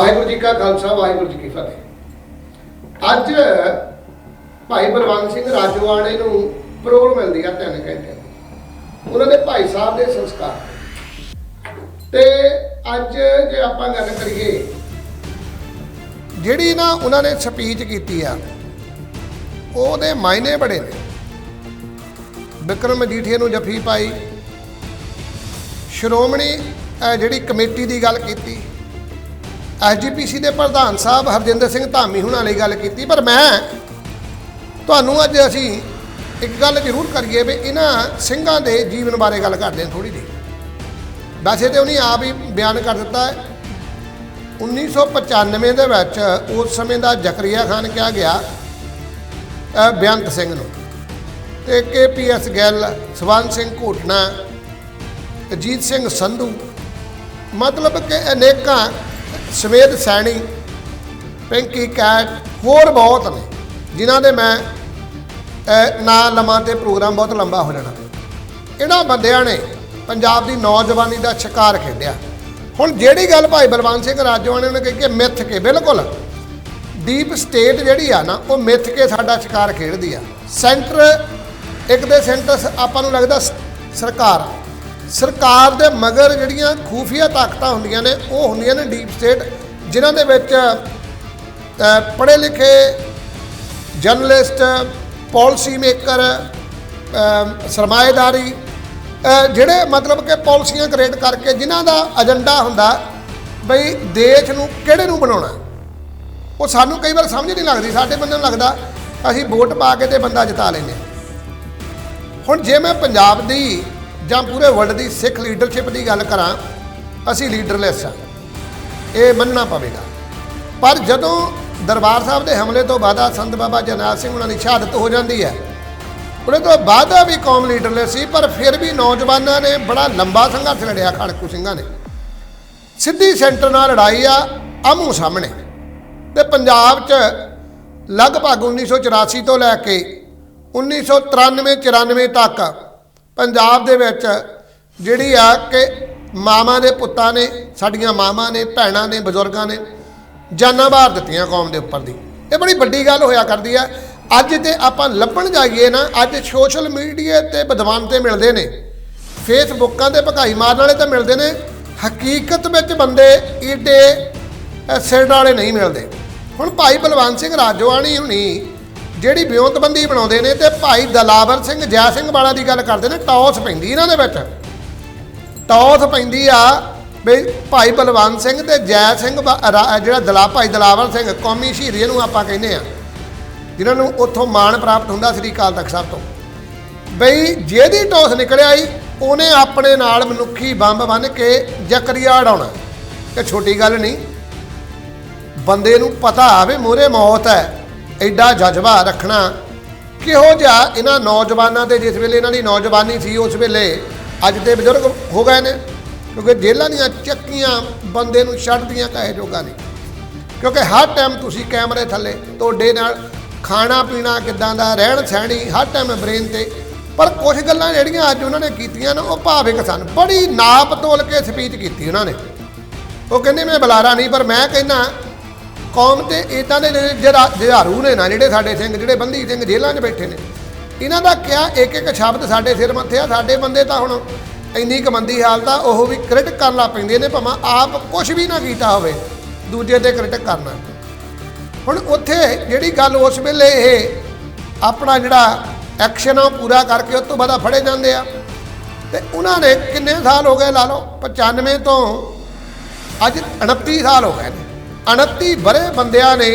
ਵਾਹਿਗੁਰੂ ਜੀ ਕਾ ਖਾਲਸਾ, ਵਾਹਿਗੁਰੂ ਜੀ ਕੀ ਫਤਿਹ। ਅੱਜ ਭਾਈ ਬਲਵੰਤ ਸਿੰਘ ਰਾਜਵਾੜੇ ਨੂੰ ਪ੍ਰੋਗਰਾਮ ਮਿਲਦੀ ਆ ਤਿੰਨ ਘੰਟੇ ਉਹਨਾਂ ਦੇ ਭਾਈ ਸਾਹਿਬ ਦੇ ਸੰਸਕਾਰ ਤੇ। ਅੱਜ ਜੇ ਆਪਾਂ ਗੱਲ ਕਰੀਏ, ਜਿਹੜੀ ਨਾ ਉਹਨਾਂ ਨੇ ਸਪੀਚ ਕੀਤੀ ਆ, ਉਹਦੇ ਮਾਇਨੇ ਬੜੇ ਨੇ। ਵਿਕਰਮ ਮਜੀਠੀਆ ਨੂੰ ਜਫੀ ਪਾਈ। ਸ਼੍ਰੋਮਣੀ ਜਿਹੜੀ ਕਮੇਟੀ ਦੀ ਗੱਲ ਕੀਤੀ। ਐਸਜੀਪੀਸੀ ਦੇ ਪ੍ਰਧਾਨ ਸਾਹਿਬ ਹਰਜਿੰਦਰ ਸਿੰਘ ਧਾਮੀ ਹੁਣਾਂ ਲਈ ਗੱਲ ਕੀਤੀ, ਪਰ ਮੈਂ ਤੁਹਾਨੂੰ ਅੱਜ ਅਸੀਂ ਇੱਕ ਗੱਲ ਜ਼ਰੂਰ ਕਰੀਏ ਵੀ ਇਹਨਾਂ ਸਿੰਘਾਂ ਦੇ ਜੀਵਨ ਬਾਰੇ ਗੱਲ ਕਰਦੇ ਹਾਂ ਥੋੜੀ ਜਿਹੀ। ਵੈਸੇ ਤੇ ਉਹਨੇ ਆਪ ਹੀ ਬਿਆਨ ਕਰ ਦਿੱਤਾ ਹੈ। 1995 ਦੇ ਵਿੱਚ ਉਸ ਸਮੇਂ ਦਾ ਜ਼ਕਰੀਆ ਖਾਨ ਕਿਹਾ ਗਿਆ ਅਹ ਬੇਅੰਤ ਸਿੰਘ ਨੂੰ। ਤੇ K P S Gill, Swaran Singh Ghotna, Ajit Singh Sandhu, ਮਤਲਬ ਕਿ ਅਨੇਕਾਂ ਸਵੇਦ ਸੈਣੀ ਪਿੰਕੀ ਕੈਟ ਹੋਰ ਬਹੁਤ ਨੇ ਜਿਨ੍ਹਾਂ ਦੇ ਮੈਂ ਅਹ, ਨਾਂ ਲਵਾਂ ਤੇ ਪ੍ਰੋਗਰਾਮ ਬਹੁਤ ਲੰਬਾ ਹੋ ਜਾਣਾ। ਇਹਨਾਂ ਬੰਦਿਆਂ ਨੇ ਪੰਜਾਬ ਦੀ ਨੌਜਵਾਨੀ ਦਾ ਸ਼ਿਕਾਰ ਖੇਡਿਆ। ਹੁਣ ਜਿਹੜੀ ਗੱਲ ਭਾਈ ਬਲਵੰਤ ਸਿੰਘ ਰਾਜਵਾਨੇ ਨੇ ਕਹੀ ਕਿ ਮਿੱਥ ਕੇ ਬਿਲਕੁਲ। ਡੀਪ ਸਟੇਟ ਜਿਹੜੀ ਆ ਨਾ ਉਹ ਮਿੱਥ ਕੇ ਸਾਡਾ ਸ਼ਿਕਾਰ ਖੇਡਦੀ ਆ। ਸੈਂਟਰ ਇੱਕ ਦੇ ਸੈਂਟਰ ਸ- ਆਪਾਂ ਨੂੰ ਲੱਗਦਾ ਸ- ਸਰਕਾਰ ਸਰਕਾਰ ਦੇ ਮਗਰ ਜਿਹੜੀਆਂ ਖੂਫੀਆ ਤਾਕਤਾਂ ਹੁੰਦੀਆਂ ਨੇ, ਉਹ ਹੁੰਦੀਆਂ ਨੇ ਡੀਪ ਸਟੇਟ ਜਿਨ੍ਹਾਂ ਦੇ ਵਿੱਚ ਪੜ੍ਹੇ ਲਿਖੇ ਜਰਨਲਿਸਟ ਪਾਲਿਸੀ ਮੇਕਰ ਸਰਮਾਏਦਾਰੀ ਜਿਹੜੇ ਮਤਲਬ ਕਿ ਪਾਲਿਸੀਆਂ ਕ੍ਰੀਏਟ ਕਰਕੇ ਜਿਨ੍ਹਾਂ ਦਾ ਏਜੰਡਾ ਹੁੰਦਾ ਬਈ ਦੇਸ਼ ਨੂੰ ਕਿਹੜੇ ਨੂੰ ਬਣਾਉਣਾ। ਉਹ ਸਾਨੂੰ ਕਈ ਵਾਰ ਸਮਝ ਨਹੀਂ ਲੱਗਦੀ, ਸਾਡੇ ਬੰਦੇ ਨੂੰ ਲੱਗਦਾ ਅਸੀਂ ਵੋਟ ਪਾ ਕੇ ਤੇ ਬੰਦਾ ਜਿਤਾ ਲੈਂਦੇ ਹਾਂ। ਹੁਣ ਜੇ ਮੈਂ ਪੰਜਾਬ ਦੀ ਜਾਂ ਪੂਰੇ ਵਰਲਡ ਦੀ ਸਿੱਖ ਲੀਡਰਸ਼ਿਪ ਦੀ ਗੱਲ ਕਰਾਂ, ਅਸੀਂ ਲੀਡਰਲੈਸ ਆ। ਇਹ ਮੰਨਣਾ ਪਵੇਗਾ। ਪਰ ਜਦੋਂ ਦਰਬਾਰ ਸਾਹਿਬ ਦੇ ਹਮਲੇ ਤੋਂ ਬਾਅਦ ਸੰਤ ਬਾਬਾ ਜਰਨੈਲ ਸਿੰਘ ਉਹਨਾਂ ਦੀ ਸ਼ਹਾਦਤ ਹੋ ਜਾਂਦੀ ਹੈ, ਉਹਦੇ ਤੋਂ ਬਾਅਦ ਵੀ ਕੌਮ ਲੀਡਰਲੈਸ ਸੀ, ਪਰ ਫਿਰ ਵੀ ਨੌਜਵਾਨਾਂ ਨੇ ਬੜਾ ਲੰਬਾ ਸੰਘਰਸ਼ ਲੜਿਆ, ਖੜਕੂ ਸਿੰਘਾਂ ਨੇ। ਸਿੱਧੀ ਸੈਂਟਰ ਨਾਲ ਲੜਾਈ ਆ ਆਮੂ ਸਾਹਮਣੇ। ਤੇ ਪੰਜਾਬ 'ਚ ਲਗਭਗ 1984 ਤੋਂ ਲੈ ਕੇ 1993 94 ਤੱਕ ਪੰਜਾਬ ਦੇ ਵਿੱਚ ਜਿਹੜੀ ਆ ਕਿ ਮਾਵਾਂ ਦੇ ਪੁੱਤਾਂ ਨੇ, ਸਾਡੀਆਂ ਮਾਵਾਂ ਨੇ, ਭੈਣਾਂ ਨੇ, ਬਜ਼ੁਰਗਾਂ ਨੇ ਜਾਨਾਂ ਬਾਹਰ ਦਿੱਤੀਆਂ ਕੌਮ ਦੇ ਉੱਪਰ ਦੀ। ਇਹ ਬੜੀ ਵੱਡੀ ਗੱਲ ਹੋਇਆ ਕਰਦੀ ਆ। ਅੱਜ ਤੇ ਆਪਾਂ ਲੱਭਣ ਜਾਈਏ ਨਾ, ਅੱਜ ਸੋਸ਼ਲ ਮੀਡੀਆ ਤੇ ਵਿਦਵਾਨ ਤੇ ਮਿਲਦੇ ਨੇ, ਫੇਸਬੁੱਕਾਂ ਤੇ ਭਕਾਈ ਮਾਰਨ ਵਾਲੇ ਤਾਂ ਮਿਲਦੇ ਨੇ, ਹਕੀਕਤ ਵਿੱਚ ਬੰਦੇ ਈਡੇ ਸਿਰ ਵਾਲੇ ਨਹੀਂ ਮਿਲਦੇ। ਹੁਣ ਭਾਈ ਬਲਵੰਤ ਸਿੰਘ ਰਾਜੋਆਣੀ ਹੁਣੀ ਜਿਹੜੀ ਵਿਉਂਤਬੰਦੀ ਬਣਾਉਂਦੇ ਨੇ ਤੇ ਭਾਈ ਦਲਾਵਰ ਸਿੰਘ, ਜੈ ਸਿੰਘ ਵਾਲਾ ਦੀ ਗੱਲ ਕਰਦੇ ਨੇ, ਟੌਸ ਪੈਂਦੀ ਇਹਨਾਂ ਦੇ ਵਿੱਚ। ਟੌਸ ਪੈਂਦੀ ਆ ਵੀ ਭਾਈ ਬਲਵੰਤ ਸਿੰਘ ਤੇ ਜੈ ਸਿੰਘ ਵਾ- ਰਾ- ਜਿਹੜਾ ਦਲਾ ਭਾਈ ਦਲਾਵਰ ਸਿੰਘ, ਕੌਮੀ ਸ਼ਹੀਦ ਨੂੰ ਆਪਾਂ ਕਹਿੰਦੇ ਆ। ਜਿਨ੍ਹਾਂ ਨੂੰ ਉੱਥੋਂ ਮਾਣ ਪ੍ਰਾਪਤ ਹੁੰਦਾ ਸ੍ਰੀ ਅਕਾਲ ਤਖਤ ਸਾਹਿਬ ਤੋਂ। ਬਈ ਜਿਹਦੀ ਟੌਸ ਨਿਕਲਿਆ ਈ, ਉਹਨੇ ਆਪਣੇ ਨਾਲ ਮਨੁੱਖੀ ਬੰਬ ਬੰਨ ਕੇ ਜ਼ਕਰੀਆ ਉਡਾਉਣਾ ਇਹ ਛੋਟੀ ਗੱਲ ਨਹੀਂ। ਬੰਦੇ ਨੂੰ ਪਤਾ ਆਵੇ ਮੋਰੇ ਮੌਤ ਹੈ। ਐਡਾ ਜਜ਼ਬਾ ਰੱਖਣਾ ਕਿਹੋ ਜਿਹਾ ਇਹਨਾਂ ਨੌਜਵਾਨਾਂ 'ਤੇ ਜਿਸ ਵੇਲੇ ਇਹਨਾਂ ਦੀ ਨੌਜਵਾਨੀ ਸੀ, ਉਸ ਵੇਲੇ ਅੱਜ ਦੇ ਬਜ਼ੁਰਗ ਹੋ ਗਏ ਨੇ, ਕਿਉਂਕਿ ਜੇਲ੍ਹਾਂ ਦੀਆਂ ਚੱਕੀਆਂ ਬੰਦੇ ਨੂੰ ਛੱਡਦੀਆਂ ਕਹੇ ਜੋਗਾ ਨਹੀਂ। ਕਿਉਂਕਿ ਹਰ ਟਾਈਮ ਤੁਸੀਂ ਕੈਮਰੇ ਥੱਲੇ ਤੁਹਾਡੇ ਨਾਲ ਖਾਣਾ ਪੀਣਾ ਕਿੱਦਾਂ ਦਾ, ਰਹਿਣ ਸਹਿਣੀ, ਹਰ ਟਾਈਮ ਬ੍ਰੇਨ ਤੇ, ਪਰ ਕੁਝ ਗੱਲਾਂ ਜਿਹੜੀਆਂ ਅੱਜ ਉਹਨਾਂ ਨੇ ਕੀਤੀਆਂ ਨਾ, ਉਹ ਭਾਵਿਕ ਸਨ। ਬੜੀ ਨਾਪ ਤੋਲ ਕੇ ਸਪੀਚ ਕੀਤੀ ਉਹਨਾਂ ਨੇ। ਉਹ ਕਹਿੰਦੇ, ਮੈਂ ਬੁਲਾਰਾ ਨਹੀਂ, ਪਰ ਮੈਂ ਕਹਿੰਦਾ ਕੌਮ ਤੇ ਇਦਾਂ ਦੇ ਜਿਹੜਾ ਜਹਾਰੂ ਨੇ ਨਾ, ਜਿਹੜੇ ਸਾਡੇ ਸਿੰਘ, ਜਿਹੜੇ ਬੰਦੀ ਸਿੰਘ ਜੇਲ੍ਹਾਂ 'ਚ ਬੈਠੇ ਨੇ, ਇਹਨਾਂ ਦਾ ਕਿਹਾ ਇੱਕ ਇੱਕ ਸ਼ਬਦ ਸਾਡੇ ਸਿਰ ਮੱਥੇ ਆ, ਸਾਡੇ ਬੰਦੇ ਤਾਂ ਹੁਣ ਇੰਨੀ ਕੁ ਮੰਦੀ ਹਾਲਤ ਆ, ਉਹ ਵੀ ਕ੍ਰਿਟਿਕ ਕਰਨ ਲੱਗ ਪੈਂਦੇ ਨੇ, ਭਾਵੇਂ ਆਪ ਕੁਝ ਵੀ ਨਾ ਕੀਤਾ ਹੋਵੇ, ਦੂਜੇ ਤੇ ਕ੍ਰਿਟਿਕ ਕਰਨਾ ਹੁਣ ਉੱਥੇ ਜਿਹੜੀ ਗੱਲ ਉਸ ਵੇਲੇ ਇਹ ਆਪਣਾ ਜਿਹੜਾ ਐਕਸ਼ਨ ਆ, ਉਹ ਪੂਰਾ ਕਰਕੇ ਉਸ ਤੋਂ ਬਾਅਦ ਫੜੇ ਜਾਂਦੇ ਆ। ਤੇ ਉਹਨਾਂ ਨੇ ਕਿੰਨੇ ਸਾਲ ਹੋ ਗਏ ਲਾ ਲਓ 95 ਤੋਂ ਅੱਜ 29 ਸਾਲ ਹੋ ਗਏ ਨੇ। 29 ਬਰੇ ਬੰਦਿਆਂ ਨੇ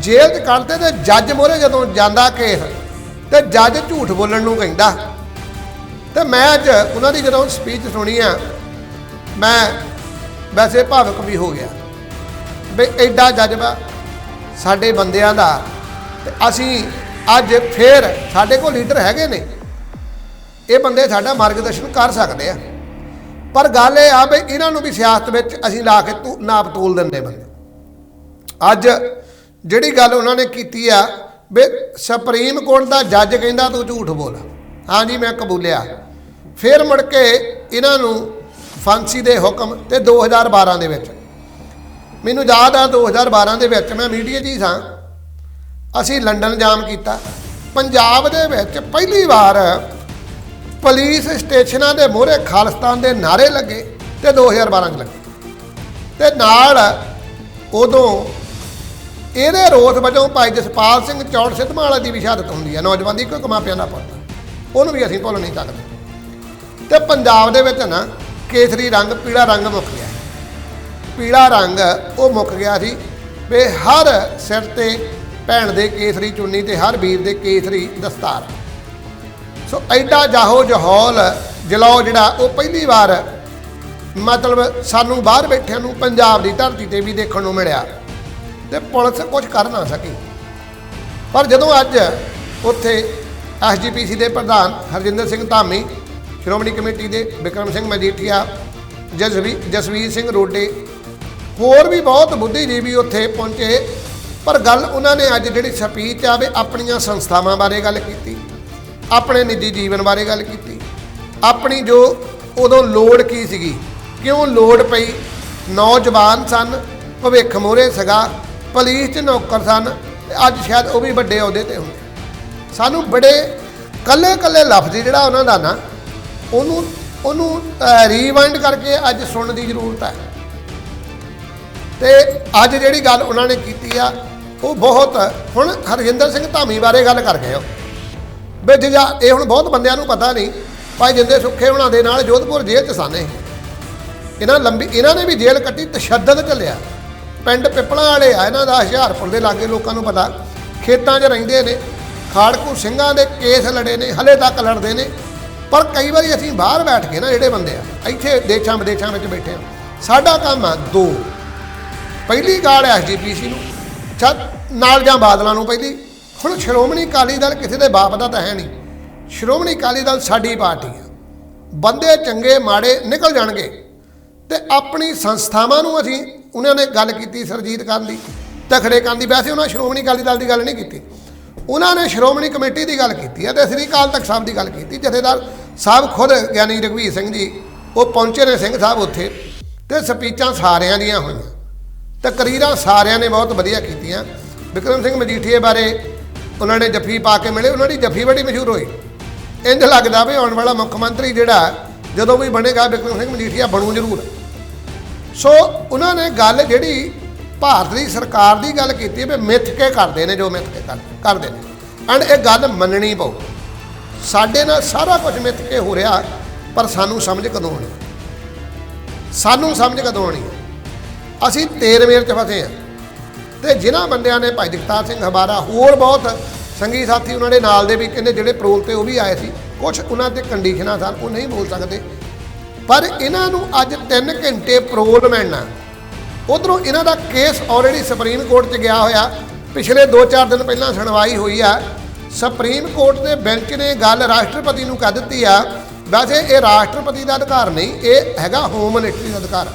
ਜੇਲ੍ਹ 'ਚ ਕੱਢਦੇ ਤੇ ਜੱਜ ਮੋਰੇ ਜਦੋਂ ਜਾਂਦਾ ਕੇਸ ਤੇ ਜੱਜ ਝੂਠ ਬੋਲਣ ਨੂੰ ਕਹਿੰਦਾ। ਤੇ ਮੈਂ ਅੱਜ ਉਹਨਾਂ ਦੀ ਜਦੋਂ ਸਪੀਚ ਸੁਣੀ ਆ, ਮੈਂ ਵੈਸੇ ਭਾਵਕ ਵੀ ਹੋ ਗਿਆ ਵੀ ਐਡਾ ਜਜ਼ਬਾ ਸਾਡੇ ਬੰਦਿਆਂ ਦਾ ਤੇ ਅਸੀਂ ਅੱਜ ਫੇਰ ਸਾਡੇ ਕੋਲ ਲੀਡਰ ਹੈਗੇ ਨੇ। ਇਹ ਬੰਦੇ ਸਾਡਾ ਮਾਰਗਦਰਸ਼ਨ ਕਰ ਸਕਦੇ ਆ। ਪਰ ਗੱਲ ਇਹ ਆ ਵੀ ਇਹਨਾਂ ਨੂੰ ਵੀ ਸਿਆਸਤ ਵਿੱਚ ਅਸੀਂ ਲਾ ਕੇ ਤੂ, ਨਾਪ ਤੋਲ ਦਿੰਦੇ ਬੰਦੇ। ਅੱਜ ਜਿਹੜੀ ਗੱਲ ਉਹਨਾਂ ਨੇ ਕੀਤੀ ਆ, ਵੀ ਸੁਪਰੀਮ ਕੋਰਟ ਦਾ ਜੱਜ ਕਹਿੰਦਾ ਤੂੰ ਝੂਠ ਬੋਲ। ਹਾਂਜੀ, ਮੈਂ ਕਬੂਲਿਆ। ਫਿਰ ਮੁੜ ਕੇ ਇਹਨਾਂ ਨੂੰ ਫਾਂਸੀ ਦੇ ਹੁਕਮ ਤੇ 2012 ਦੇ ਵਿੱਚ। ਮੈਨੂੰ ਯਾਦ ਆ 2012 ਦੇ ਵਿੱਚ ਮੈਂ ਮੀਡੀਆ 'ਚ ਹੀ ਸਾਂ। ਅਸੀਂ ਲੰਡਨ ਜਾਮ ਕੀਤਾ। ਪੰਜਾਬ ਦੇ ਵਿੱਚ ਪਹਿਲੀ ਵਾਰ ਪੁਲਿਸ ਸਟੇਸ਼ਨਾਂ ਦੇ ਮੋਹਰੇ ਖਾਲਿਸਤਾਨ ਦੇ ਨਾਰੇ ਲੱਗੇ ਤੇ 2012 ਚ ਲੱਗੇ। ਤੇ ਨਾਲ ਉਦੋਂ ਇਹਦੇ ਰੋਸ ਵਜੋਂ ਭਾਈ ਜਸਪਾਲ ਸਿੰਘ ਚੌੜ ਸਿੱਧਮਾਲਾ ਦੀ ਵੀ ਸ਼ਹਾਦਤ ਹੁੰਦੀ ਹੈ। ਨੌਜਵਾਨ ਦੀ ਕੋਈ ਮਾਪਿਆਂ ਦਾ ਪੁੱਤ ਉਹਨੂੰ ਵੀ ਅਸੀਂ ਭੁੱਲ ਨਹੀਂ ਸਕਦੇ। ਤੇ ਪੰਜਾਬ ਦੇ ਵਿੱਚ ਨਾ ਕੇਸਰੀ ਰੰਗ, ਪੀਲਾ ਰੰਗ ਮੁੱਕ ਗਿਆ। ਪੀਲਾ ਰੰਗ ਉਹ ਮੁੱਕ ਗਿਆ ਸੀ ਵੀ ਹਰ ਸਿਰ ਤੇ ਭੈਣ ਦੇ ਕੇਸਰੀ ਚੁੰਨੀ ਤੇ ਹਰ ਵੀਰ ਦੇ ਕੇਸਰੀ ਦਸਤਾਰ। ਸੋ ਐਡਾ ਜਾਹੋ ਜਹੌਲ ਜਲਾਓ ਜਿਹੜਾ ਉਹ ਪਹਿਲੀ ਵਾਰ ਮਤਲਬ ਸਾਨੂੰ ਬਾਹਰ ਬੈਠਿਆਂ ਨੂੰ ਪੰਜਾਬ ਦੀ ਧਰਤੀ ਤੇ ਵੀ ਦੇਖਣ ਨੂੰ ਮਿਲਿਆ। ਤੇ ਪੁਲਿਸ ਕੁਝ ਕਰ ਨਾ ਸਕੀ। ਪਰ ਜਦੋਂ ਅੱਜ ਉੱਥੇ ਐਸਜੀਪੀਸੀ ਦੇ ਪ੍ਰਧਾਨ ਹਰਜਿੰਦਰ ਸਿੰਘ ਧਾਮੀ, ਸ਼੍ਰੋਮਣੀ ਕਮੇਟੀ ਦੇ ਵਿਕਰਮ ਸਿੰਘ ਮਜੀਠੀਆ, ਜਸਵੀ, ਜਸਵੀਰ ਸਿੰਘ ਰੋਡੇ, ਹੋਰ ਵੀ ਬਹੁਤ ਬੁੱਧੀਜੀਵੀ ਉੱਥੇ ਪਹੁੰਚੇ। ਪਰ ਗੱਲ ਉਹਨਾਂ ਨੇ ਅੱਜ ਜਿਹੜੀ ਸਪੀਚ ਆ, ਵੀ ਆਪਣੀਆਂ ਸੰਸਥਾਵਾਂ ਬਾਰੇ ਗੱਲ ਕੀਤੀ, ਆਪਣੇ ਨਿੱਜੀ ਜੀਵਨ ਬਾਰੇ ਗੱਲ ਕੀਤੀ। ਆਪਣੀ ਜੋ ਉਦੋਂ ਲੋੜ ਕੀ ਸੀਗੀ, ਕਿਉਂ ਲੋੜ ਪਈ, ਨੌਜਵਾਨ ਸਨ, ਭਵਿੱਖ ਮੋਰੇ ਸੀਗਾ ਪੁਲਿਸ 'ਚ ਨੌਕਰ ਸਨ ਤੇ ਅੱਜ ਸ਼ਾਇਦ ਉਹ ਵੀ ਵੱਡੇ ਅਹੁਦੇ ਤੇ ਹੁੰਦੇ ਸਾਨੂੰ ਬੜੇ ਕੱਲੇ ਕੱਲੇ ਲਫ਼ਜ਼ ਜਿਹੜਾ ਉਹਨਾਂ ਦਾ ਨਾ, ਉਹਨੂੰ ਉਹਨੂੰ ਰੀਵਾਈਂਡ ਕਰਕੇ ਅੱਜ ਸੁਣਨ ਦੀ ਜ਼ਰੂਰਤ ਹੈ। ਤੇ ਅੱਜ ਜਿਹੜੀ ਗੱਲ ਉਹਨਾਂ ਨੇ ਕੀਤੀ ਆ, ਉਹ ਬਹੁਤ, ਹੁਣ ਹਰਜਿੰਦਰ ਸਿੰਘ ਧਾਮੀ ਬਾਰੇ ਗੱਲ ਕਰ ਗਏ ਹੋ। ਵੀ ਜਿਹੜਾ ਇਹ ਹੁਣ ਬਹੁਤ ਬੰਦਿਆਂ ਨੂੰ ਪਤਾ ਨਹੀਂ, ਭਾਈ ਜਿੰਦੇ ਸੁੱਖੇ ਉਹਨਾਂ ਦੇ ਨਾਲ ਜੋਧਪੁਰ ਜੇਲ੍ਹ ਚ ਸਾਨੇ ਇਹਨਾਂ ਲੰਬੀ, ਇਹਨਾਂ ਨੇ ਵੀ ਜੇਲ੍ਹ ਕੱਟੀ, ਤਸ਼ੱਦਦ ਚੱਲਿਆ ਪਿੰਡ ਪਿੱਪਲਾਂ ਵਾਲੇ ਆ, ਇਹਨਾਂ ਦਾ ਹੁਸ਼ਿਆਰਪੁਰ ਦੇ ਲਾਗੇ ਲੋਕਾਂ ਨੂੰ ਪਤਾ। ਖੇਤਾਂ 'ਚ ਰਹਿੰਦੇ ਨੇ, ਖਾੜਕੂ ਸਿੰਘਾਂ ਦੇ ਕੇਸ ਲੜੇ ਨੇ, ਹਲੇ ਤੱਕ ਲੜਦੇ ਨੇ। ਪਰ ਕਈ ਵਾਰੀ ਅਸੀਂ ਬਾਹਰ ਬੈਠ ਕੇ ਨਾ ਜਿਹੜੇ ਬੰਦੇ ਆ, ਇੱਥੇ ਦੇਸ਼ਾਂ ਵਿਦੇਸ਼ਾਂ ਵਿੱਚ ਬੈਠੇ ਆ, ਸਾਡਾ ਕੰਮ ਆ ਦੋ। ਪਹਿਲੀ ਗਾਲ ਐਸਜੀਪੀਸੀ ਨੂੰ ਚੱਲ ਨਾਲ ਜਾਂ ਬਾਦਲਾਂ ਨੂੰ ਪਹਿਲੀ। ਹੁਣ ਸ਼੍ਰੋਮਣੀ ਅਕਾਲੀ ਦਲ ਕਿਸੇ ਦੇ ਬਾਪ ਦਾ ਤਾਂ ਹੈ ਨਹੀਂ। ਸ਼੍ਰੋਮਣੀ ਅਕਾਲੀ ਦਲ ਸਾਡੀ ਪਾਰਟੀ ਆ। ਬੰਦੇ ਚੰਗੇ, ਮਾੜੇ ਨਿਕਲ ਜਾਣਗੇ। ਤੇ ਆਪਣੀ ਸੰਸਥਾਵਾਂ ਨੂੰ ਅਸੀਂ ਉਹਨਾਂ ਨੇ ਗੱਲ ਕੀਤੀ ਸਰਜੀਤ ਕਰਨ ਦੀ, ਤਖੜੇ ਕਰਨ ਦੀ, ਵੈਸੇ ਉਹਨਾਂ ਸ਼੍ਰੋਮਣੀ ਅਕਾਲੀ ਦਲ ਦੀ ਗੱਲ ਨਹੀਂ ਕੀਤੀ। ਉਹਨਾਂ ਨੇ ਸ਼੍ਰੋਮਣੀ ਕਮੇਟੀ ਦੀ ਗੱਲ ਕੀਤੀ ਹੈ ਤੇ ਸ੍ਰੀ ਅਕਾਲ ਤਖਤ ਸਾਹਿਬ ਦੀ ਗੱਲ ਕੀਤੀ, ਜਥੇਦਾਰ ਸਾਹਿਬ ਖੁਦ ਗਿਆਨੀ ਰਘਵੀਰ ਸਿੰਘ ਜੀ, ਉਹ ਪਹੁੰਚੇ ਨੇ ਸਿੰਘ ਸਾਹਿਬ ਉੱਥੇ ਤੇ ਸਪੀਚਾਂ ਸਾਰਿਆਂ ਦੀਆਂ ਹੋਈਆਂ। ਤਕਰੀਰਾਂ ਸਾਰਿਆਂ ਨੇ ਬਹੁਤ ਵਧੀਆ ਕੀਤੀਆਂ। ਵਿਕਰਮ ਸਿੰਘ ਮਜੀਠੀਏ ਬਾਰੇ ਉਹਨਾਂ ਨੇ ਜੱਫੀ ਪਾ ਕੇ ਮਿਲੇ, ਉਹਨਾਂ ਦੀ ਜੱਫੀ ਬੜੀ ਮਸ਼ਹੂਰ ਹੋਈ। ਇੰਜ ਲੱਗਦਾ ਵੀ ਆਉਣ ਵਾਲਾ ਮੁੱਖ ਮੰਤਰੀ ਜਿਹੜਾ, ਜਦੋਂ ਵੀ ਬਣੇਗਾ ਵਿਕਰਮ ਸਿੰਘ ਮਜੀਠੀਆ ਬਣੂ ਜ਼ਰੂਰ। ਸੋ ਉਹਨਾਂ ਨੇ ਗੱਲ ਜਿਹੜੀ ਭਾਰਤ ਦੀ ਸਰਕਾਰ ਦੀ ਗੱਲ ਕੀਤੀ ਵੀ ਮਿੱਥ ਕੇ ਕਰਦੇ ਨੇ ਜੋ ਮਿੱਥ ਕੇ ਕਰ- ਕਰਦੇ ਨੇ। ਐਂਡ ਇਹ ਗੱਲ ਮੰਨਣੀ ਪਊ। ਸਾਡੇ ਨਾਲ ਸਾਰਾ ਕੁਝ ਮਿੱਥ ਕੇ ਹੋ ਰਿਹਾ, ਪਰ ਸਾਨੂੰ ਸਮਝ ਕਦੋਂ ਆਉਣੀ? ਸਾਨੂੰ ਸਮਝ ਕਦੋਂ ਆਉਣੀ? ਅਸੀਂ ਤੇਰ ਮੇਰ ਚ ਫਸੇ ਆ ਤੇ ਜਿਨ੍ਹਾਂ ਬੰਦਿਆਂ ਨੇ ਭਾਈ ਜਗਤਾਰ ਸਿੰਘ ਹਬਾਰਾ ਹੋਰ ਬਹੁਤ ਸੰਗੀ ਸਾਥੀ ਉਹਨਾਂ ਦੇ ਨਾਲ ਦੇ ਵੀ ਕਹਿੰਦੇ ਜਿਹੜੇ ਪ੍ਰੋਲ ਤੇ ਉਹ ਵੀ ਆਏ ਸੀ ਕੁਝ ਉਹਨਾਂ ਤੇ ਕੰਡੀਸ਼ਨਾਂ ਸਨ ਉਹ ਨਹੀਂ ਬੋਲ ਸਕਦੇ। ਪਰ ਇਹਨਾਂ ਨੂੰ ਅੱਜ 3 ਘੰਟੇ ਪਰੋਲ ਮਿਲਣਾ। ਉਧਰੋਂ ਇਹਨਾਂ ਦਾ ਕੇਸ ਆਲਰੇਡੀ ਸੁਪਰੀਮ ਕੋਰਟ 'ਚ ਗਿਆ ਹੋਇਆ। ਪਿਛਲੇ 2-4 ਦਿਨ ਪਹਿਲਾਂ ਸੁਣਵਾਈ ਹੋਈ ਆ। ਸੁਪਰੀਮ ਕੋਰਟ ਦੇ ਬੈਂਚ ਨੇ ਗੱਲ ਰਾਸ਼ਟਰਪਤੀ ਨੂੰ ਕਹਿ ਦਿੱਤੀ ਆ। ਵੈਸੇ ਇਹ ਰਾਸ਼ਟਰਪਤੀ ਦਾ ਅਧਿਕਾਰ ਨਹੀਂ, ਇਹ ਹੈਗਾ ਹੋਮ ਮਿਨਿਸਟਰੀ ਦਾ ਅਧਿਕਾਰ।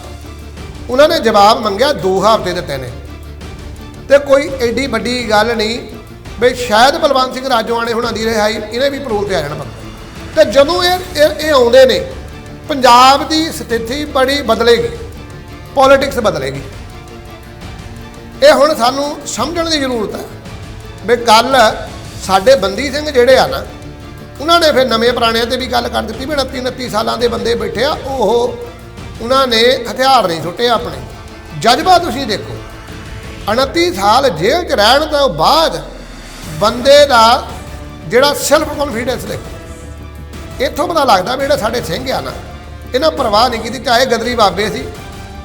ਉਹਨਾਂ ਨੇ ਜਵਾਬ ਮੰਗਿਆ ਦੋ ਹਫ਼ਤੇ ਦਿੱਤੇ ਨੇ ਤੇ ਕੋਈ ਐਡੀ ਵੱਡੀ ਗੱਲ ਨਹੀਂ ਵੀ ਸ਼ਾਇਦ ਬਲਵੰਤ ਸਿੰਘ ਰਾਜੋਆਣੇ ਹੁਣਾਂ ਦੀ ਰਿਹਾਈ, ਇਹਨੇ ਵੀ ਪਰੋਲ ਤੇ ਆ ਜਾਣਾ ਬੰਦਾ। ਤੇ ਜਦੋਂ ਇਹ ਇਹ ਇਹ ਆਉਂਦੇ ਨੇ ਪੰਜਾਬ ਦੀ ਸਥਿਤੀ ਬੜੀ ਬਦਲੇਗੀ ਪੋਲਿਟਿਕਸ ਬਦਲੇਗੀ। ਇਹ ਹੁਣ ਸਾਨੂੰ ਸਮਝਣ ਦੀ ਜ਼ਰੂਰਤ ਹੈ ਵੀ ਗੱਲ ਸਾਡੇ ਬੰਦੀ ਸਿੰਘ ਜਿਹੜੇ ਆ ਨਾ, ਉਹਨਾਂ ਨੇ ਫਿਰ ਨਵੇਂ ਪੁਰਾਣਿਆਂ ਤੇ ਵੀ ਗੱਲ ਕਰ ਦਿੱਤੀ ਵੀ 29 29 ਸਾਲਾਂ ਦੇ ਬੰਦੇ ਬੈਠੇ ਆ, ਉਹ ਉਹਨਾਂ ਨੇ ਹਥਿਆਰ ਨਹੀਂ ਸੁੱਟੇ ਆਪਣੇ। ਜਜ਼ਬਾ ਤੁਸੀਂ ਦੇਖੋ 29 ਸਾਲ ਜੇਲ੍ਹ 'ਚ ਰਹਿਣ ਤੋਂ ਬਾਅਦ ਬੰਦੇ ਦਾ ਜਿਹੜਾ ਸੈਲਫ ਕੌਨਫੀਡੈਂਸ ਦੇਖੋ, ਇੱਥੋਂ ਪਤਾ ਲੱਗਦਾ ਵੀ ਜਿਹੜਾ ਸਾਡੇ ਸਿੰਘ ਆ ਨਾ ਇਹਨਾਂ ਪਰਵਾਹ ਨਹੀਂ ਕੀਤੀ, ਚਾਹੇ ਗਦਰੀ ਬਾਬੇ ਸੀ,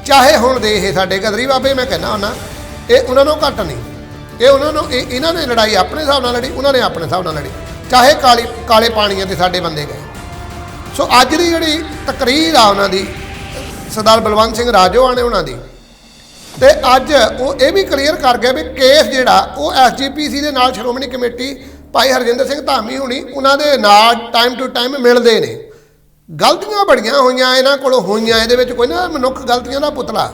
ਚਾਹੇ ਹੁਣ ਦੇ ਇਹ ਸਾਡੇ ਗਦਰੀ ਬਾਬੇ, ਮੈਂ ਕਹਿੰਦਾ ਹੁੰਦਾ, ਇਹ ਉਹਨਾਂ ਨੂੰ ਘੱਟ ਨਹੀਂ। ਇਹ ਉਹਨਾਂ ਨੂੰ, ਇਹ ਇਹਨਾਂ ਨੇ ਲੜਾਈ ਆਪਣੇ ਹਿਸਾਬ ਨਾਲ ਲੜੀ, ਉਹਨਾਂ ਨੇ ਆਪਣੇ ਹਿਸਾਬ ਨਾਲ ਲੜੀ, ਚਾਹੇ ਕਾਲੀ, ਕਾਲੇ ਪਾਣੀਆਂ ਤੇ ਸਾਡੇ ਬੰਦੇ ਗਏ। ਸੋ ਅੱਜ ਦੀ ਜਿਹੜੀ ਤਕਰੀਰ ਆ ਉਹਨਾਂ ਦੀ, ਸਰਦਾਰ ਬਲਵੰਤ ਸਿੰਘ ਰਾਜੋਆ ਨੇ ਉਹਨਾਂ ਦੀ, ਤੇ ਅੱਜ ਉਹ ਇਹ ਵੀ ਕਲੀਅਰ ਕਰ ਗਿਆ ਵੀ ਕੇਸ ਜਿਹੜਾ, ਉਹ ਐਸਜੀਪੀਸੀ ਦੇ ਨਾਲ ਸ਼੍ਰੋਮਣੀ ਕਮੇਟੀ, ਭਾਈ ਹਰਜਿੰਦਰ ਸਿੰਘ ਧਾਮੀ ਹੁਣੀ, ਉਹਨਾਂ ਦੇ ਨਾਲ ਟਾਈਮ ਟੂ ਟਾਈਮ ਮਿਲਦੇ ਨੇ। ਗਲਤੀਆਂ ਬੜੀਆਂ ਹੋਈਆਂ ਇਹਨਾਂ ਕੋਲੋਂ, ਹੋਈਆਂ ਇਹਦੇ ਵਿੱਚ ਕੋਈ ਨਾ ਮਨੁੱਖ ਗਲਤੀਆਂ ਦਾ ਪੁਤਲਾ।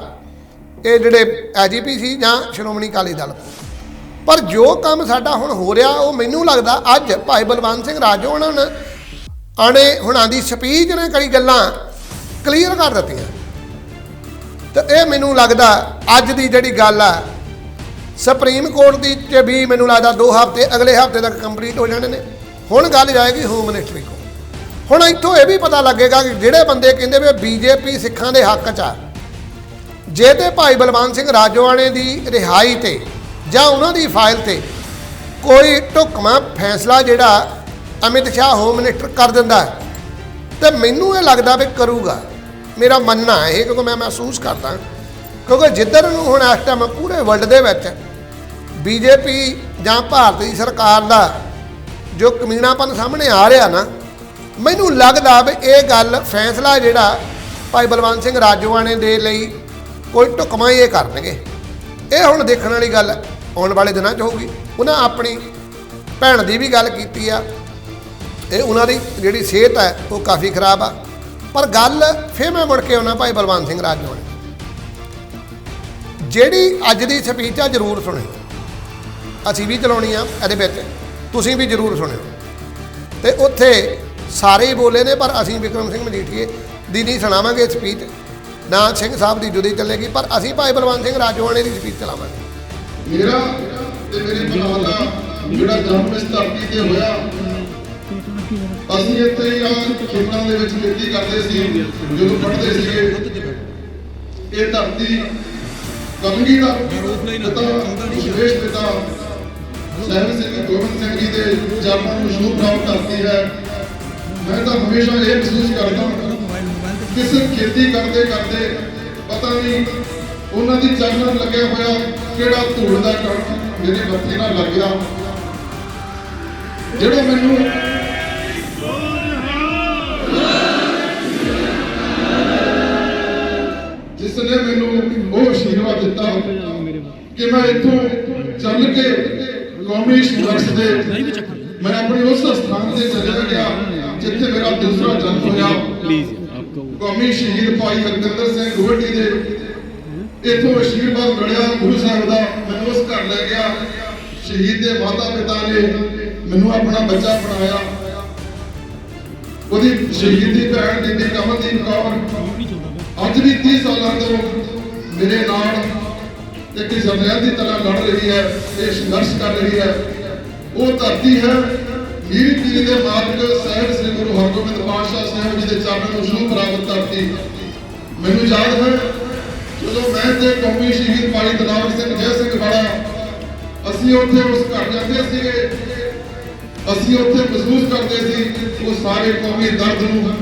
ਇਹ ਜਿਹੜੇ ਐਜੀਪੀਸੀ ਜਾਂ ਸ਼੍ਰੋਮਣੀ ਅਕਾਲੀ ਦਲ। ਪਰ ਜੋ ਕੰਮ ਸਾਡਾ ਹੁਣ ਹੋ ਰਿਹਾ, ਉਹ ਮੈਨੂੰ ਲੱਗਦਾ ਅੱਜ ਭਾਈ ਬਲਵੰਤ ਸਿੰਘ ਰਾਜੋ ਉਹਨਾਂ ਨੇ ਆਣੇ ਹੁਣਾਂ ਦੀ ਸਪੀਚ ਨੇ ਕਈ ਗੱਲਾਂ ਕਲੀਅਰ ਕਰ ਦਿੱਤੀਆਂ। ਤੇ ਇਹ ਮੈਨੂੰ ਲੱਗਦਾ ਅੱਜ ਦੀ ਜਿਹੜੀ ਗੱਲ ਆ, ਸੁਪਰੀਮ ਕੋਰਟ ਦੀ ਚ ਵੀ ਮੈਨੂੰ ਲੱਗਦਾ 2 ਹਫ਼ਤੇ, ਅਗਲੇ ਹਫ਼ਤੇ ਤੱਕ ਕੰਪਲੀਟ ਹੋ ਜਾਣੇ ਨੇ। ਹੁਣ ਗੱਲ ਜਾਏਗੀ ਹੋਮ ਮਿਨਿਸਟਰੀ ਕੋਲ। ਹੁਣ ਇੱਥੋਂ ਇਹ ਵੀ ਪਤਾ ਲੱਗੇਗਾ ਕਿ ਜਿਹੜੇ ਬੰਦੇ ਕਹਿੰਦੇ ਵੀ ਬੀਜੇਪੀ ਸਿੱਖਾਂ ਦੇ ਹੱਕ 'ਚ ਆ ਜੇ ਤੇ ਭਾਈ ਬਲਵੰਤ ਸਿੰਘ ਰਾਜੋਆਣੇ ਦੀ ਰਿਹਾਈ ਤੇ ਜਾਂ ਉਹਨਾਂ ਦੀ ਫਾਈਲ ਤੇ ਕੋਈ ਢੁਕਵਾਂ ਫੈਸਲਾ ਜਿਹੜਾ ਅਮਿਤ ਸ਼ਾਹ ਹੋਮ ਮਿਨਿਸਟਰ ਕਰ ਦਿੰਦਾ ਹੈ, ਤੇ ਮੈਨੂੰ ਇਹ ਲੱਗਦਾ ਵੀ ਕਰੂਗਾ। ਮੇਰਾ ਮੰਨਣਾ ਹੈ ਇਹ ਕਿਉਂਕਿ ਮੈਂ ਮਹਿਸੂਸ ਕਰਦਾ ਕਿਉਂਕਿ ਜਿੱਧਰ ਨੂੰ ਹੁਣ ਇਸ ਟਾਈਮ ਪੂਰੇ ਵਰਲਡ ਦੇ ਵਿੱਚ ਬੀਜੇਪੀ ਜਾਂ ਭਾਰਤ ਦੀ ਸਰਕਾਰ ਦਾ ਜੋ ਕਮੀਣਾਪਨ ਸਾਹਮਣੇ ਆ ਰਿਹਾ ਨਾ ਮੈਨੂੰ ਲੱਗਦਾ ਵੀ ਇਹ ਗੱਲ ਫੈਸਲਾ ਜਿਹੜਾ ਭਾਈ ਬਲਵੰਤ ਸਿੰਘ ਰਾਜੋਆਣੇ ਦੇ ਲਈ ਕੋਈ ਢੁਕਵਾਂ ਹੀ ਇਹ ਕਰਨਗੇ। ਇਹ ਹੁਣ ਦੇਖਣ ਵਾਲੀ ਗੱਲ ਆਉਣ ਵਾਲੇ ਦਿਨਾਂ 'ਚ ਹੋਊਗੀ। ਉਹਨਾਂ ਆਪਣੀ ਭੈਣ ਦੀ ਵੀ ਗੱਲ ਕੀਤੀ ਆ। ਇਹ ਉਹਨਾਂ ਦੀ ਜਿਹੜੀ ਸਿਹਤ ਹੈ, ਉਹ ਕਾਫੀ ਖਰਾਬ ਆ। ਪਰ ਗੱਲ ਫੇਰ ਮੈਂ ਮੁੜ ਕੇ ਆਉਣਾ ਭਾਈ ਬਲਵੰਤ ਸਿੰਘ ਰਾਜੋਆਣੇ। ਜਿਹੜੀ ਅੱਜ ਦੀ ਸਪੀਚ ਆ, ਜ਼ਰੂਰ ਸੁਣਿਓ। ਅਸੀਂ ਵੀ ਚਲਾਉਣੀ ਆ ਇਹਦੇ ਵਿੱਚ। ਤੁਸੀਂ ਵੀ ਜ਼ਰੂਰ ਸੁਣਿਓ। ਤੇ ਉੱਥੇ ਸਾਰੇ ਹੀ ਬੋਲੇ ਨੇ, ਪਰ ਅਸੀਂ ਵਿਕਰਮ ਸਿੰਘ ਮਜੀਠੀਏ ਦੀ ਨਹੀਂ ਸੁਣਾਵਾਂਗੇ ਸਪੀਚ ਨਾ ਸਿੰਘ ਸਾਹਿਬ ਦੀ ਜੁਦੀ ਚੱਲੇਗੀ, ਪਰ ਅਸੀਂ ਭਾਈ ਬਲਵੰਤ ਸਿੰਘ ਰਾਜੋਆਣੇ ਦੀ ਸਪੀਚ ਚਲਾਵਾਂਗੇ। ਮੇਰਾ ਤੇ ਮੇਰੇ ਭਰਾ ਦਾ ਜਿਹੜਾ ਜਨਮ ਇਸ ਧਰਤੀ ਤੇ ਹੋਇਆ, ਅਸੀਂ ਇੱਥੇ ਹੀ ਆ ਖੇਤਾਂ ਦੇ ਵਿੱਚ ਖੇਤੀ ਕਰਦੇ ਸੀ, ਜਦੋਂ ਪੜ੍ਹਦੇ ਸੀਗੇ। ਇਹ ਧਰਤੀ ਕਲਗੀ ਦਾ ਪਿਤਾ ਵਿਸ਼ੇਸ਼ ਪਿਤਾ, ਸਹਿਬ ਸਿੰਘ ਗੋਬਿੰਦ ਸਿੰਘ ਜੀ ਦੇ ਜਨਮ ਨੂੰ ਸ਼ੁਭ ਪ੍ਰਾਪਤ ਕਰਦੀ ਹੈ। ਮੈਂ ਤਾਂ ਹਮੇਸ਼ਾ ਇਹ ਮਹਿਸੂਸ ਕਰਦਾ ਕਿਸ ਖੇਤੀ ਕਰਦੇ ਕਰਦੇ ਪਤਾ ਨਹੀਂ ਉਹਨਾਂ ਦੀ ਚਰਨਾਂ ਲੱਗਿਆ ਹੋਇਆ ਕਿਹੜਾ ਧੂੜ ਦਾ ਕਣ ਮੇਰੇ ਮੱਥੇ ਨਾਲ ਲੱਗ ਗਿਆ। ਜਿਹੜਾ ਮੈਨੂੰ ਜਿਸ ਨੇ ਮੈਨੂੰ ਉਹ ਆਸ਼ੀਰਵਾਦ ਦਿੱਤਾ ਕਿ ਮੈਂ ਇੱਥੋਂ ਚੱਲ ਕੇ ਕੌਮੀ ਸੰਘਰਸ਼ ਦੇ ਮੈਂ ਆਪਣੇ ਉਸ ਸਥਾਨ ਤੇ ਚਲਾ ਗਿਆ ਜਿੱਥੇ ਮੇਰਾ ਦੂਸਰਾ ਜਨਮ ਹੋਇਆ ਪਲੀਜ਼ ਕੌਮੀ ਸ਼ਹੀਦ ਭਾਈ ਹਰਕਿੰਦਰ ਸਿੰਘ ਗੋਹਟੀ ਦੇ। ਇਥੋਂ ਅਸ਼ੀਰਵਾਦ ਮਿਲਿਆ ਗੁਰੂ ਸਾਹਿਬ ਦਾ। ਮੈਨੂੰ ਉਸ ਘਰ ਲੈ ਗਿਆ। ਸ਼ਹੀਦ ਦੇ ਮਾਤਾ ਪਿਤਾ ਨੇ ਮੈਨੂੰ ਆਪਣਾ ਬੱਚਾ ਬਣਾਇਆ। ਉਹਦੀ ਸ਼ਹੀਦ ਦੀ ਭੈਣ ਦਿੱਤੀ ਕਮਲਦੀਪ ਕੌਰ। ਅੱਜ ਵੀ 30 ਸਾਲਾਂ ਤੋਂ ਮੇਰੇ ਨਾਲ ਇੱਕ ਜਰਨੈਲ ਦੀ ਤਰ੍ਹਾਂ ਲੜ ਰਹੀ ਹੈ ਇਹ ਸੰਘਰਸ਼ ਕਰ ਰਹੀ ਹੈ। ਉਹ ਧਰਤੀ ਹੈ। ਮੀਰੀ ਪੀਰੀ ਦੇ ਮਾਰਗ ਸਾਹਿਬ ਸ੍ਰੀ ਗੁਰੂ ਹਰਗੋਬਿੰਦ ਪਾਤਸ਼ਾਹ ਸਾਹਿਬ ਜੀ ਦੇ ਚਰਨਾਂ ਨੂੰ ਸ਼ੁਭ ਪ੍ਰਾਪਤ ਧਰਤੀ ਮੈਨੂੰ ਯਾਦ ਹੈ, ਜਦੋਂ ਮੈਂ ਤੇ ਕੌਮੀ ਸ਼ਹੀਦ ਭਾਈ ਦਲਾਵਰ ਸਿੰਘ ਜੈ ਸਿੰਘ ਵਾਲਾ, ਅਸੀਂ ਉੱਥੇ ਉਸ ਘਰ ਜਾਂਦੇ ਸੀਗੇ। ਅਸੀਂ ਉੱਥੇ ਮਹਿਸੂਸ ਕਰਦੇ ਸੀ, ਉਹ ਸਾਰੇ ਕੌਮੀ ਦਰਦ ਨੂੰ,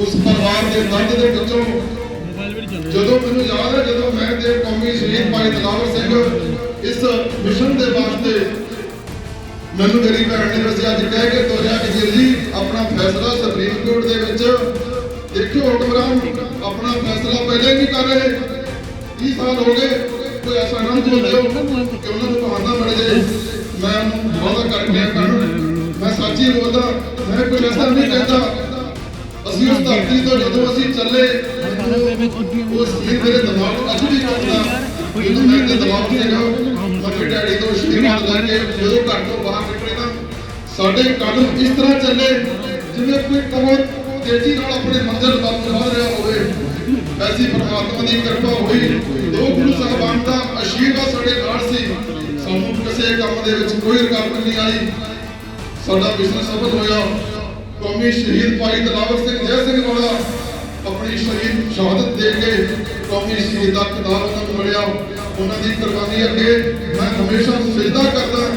ਉਸ ਪਰਿਵਾਰ ਦੇ ਦਰਦ ਦੇ ਵਿੱਚੋਂ। ਜਦੋਂ ਮੈਨੂੰ ਯਾਦ ਹੈ, ਜਦੋਂ ਮੈਂ ਤੇ ਕੌਮੀ ਸ਼ਹੀਦ ਭਾਈ ਦਲਾਵਰ ਸਿੰਘ ਇਸ ਮਿਸ਼ਨ ਦੇ ਵਾਸਤੇ ਮੈਨੂੰ ਮੇਰੀ ਭੈਣ ਨੇ ਦੱਸਿਆ, ਅੱਜ ਕਹਿ ਕੇ ਤੋਰਿਆ ਕਿ ਵੀਰ ਜੀ, ਆਪਣਾ ਫੈਸਲਾ ਸੁਪਰੀਮ ਕੋਰਟ ਦੇ ਵਿੱਚ ਦੇਖਿਓ ਹੁਕਮਰਾਨ ਆਪਣਾ ਫੈਸਲਾ ਪਹਿਲੇ ਨਹੀਂ ਕਰ ਰਹੇ। 30 ਸਾਲ ਹੋ ਗਏ, ਕੋਈ ਐਸਾ ਨਾ ਬੋਲਿਓ ਕਿ ਉਹਨਾਂ ਨੂੰ ਬਹਾਨਾ ਮਿਲ ਜਾਏ। ਮੈਂ ਉਹਨੂੰ ਵਾਅਦਾ ਕਰਕੇ ਕਰਨ ਮੈਂ ਸੱਚੀ ਬੋਲਦਾ, ਮੈਂ ਕੋਈ ਐਸਾ ਨਹੀਂ ਕਹਿੰਦਾ। ਅਸੀਂ ਉਸ ਧਰਤੀ ਤੋਂ ਜਦੋਂ ਅਸੀਂ ਚੱਲੇ ਉਹ ਸੀ ਮੇਰੇ ਦਿਮਾਗ ਅੱਜ ਵੀ ਕਰਦਾ ਜਦੋਂ ਮੈਂ ਤੇ ਸੀਗਾ ਮੇਰੇ ਡੈਡੀ ਤੋਂ ਆਸ਼ੀਰਵਾਦ ਲੈ ਜਦੋਂ ਘਰ ਤੋਂ ਬਾਹਰ ਨਿਕਲੇ ਨਾ ਸਾਡੇ ਕਦਮ ਇਸ ਤਰ੍ਹਾਂ ਚੱਲੇ ਜਿਵੇਂ ਕੋਈ ਕਮਰ ਤੇਜ਼ੀ ਨਾਲ ਆਪਣੇ ਮੰਜ਼ਿਲ ਵੱਲ ਵਧ ਰਿਹਾ ਹੋਵੇ ਐਸੀ ਪਰਮਾਤਮਾ ਦੀ ਕਿਰਪਾ ਹੋਈ ਦੋ ਗੁਰੂ ਸਾਹਿਬਾਨ ਦਾ ਆਸ਼ੀਰਵਾਦ ਸਾਡੇ ਨਾਲ ਸੀ ਸਾਨੂੰ ਕਿਸੇ ਕੰਮ ਦੇ ਵਿੱਚ ਕੋਈ ਰੁਕਾਵਟ ਨਹੀਂ ਆਈ ਸਾਡਾ ਬਿਜ਼ਨਸ ਸਫਲ ਹੋਇਆ ਕੌਮੀ ਸ਼ਹੀਦ ਭਾਈ ਦਲਾਵਰ ਸਿੰਘ ਜੈ ਸਿੰਘ ਵਾਲਾ ਆਪਣੀ ਸ਼ਹੀਦ ਸ਼ਹਾਦਤ ਦੇ ਕੇ ਕੌਮੀ ਸੂਰ ਦਾ ਖਿਦਾਮ ਮਿਲਿਆ। ਉਹਨਾਂ ਦੀ ਕੁਰਬਾਨੀ ਅੱਗੇ ਮੈਂ ਹਮੇਸ਼ਾ ਸਜਦਾ ਕਰਦਾ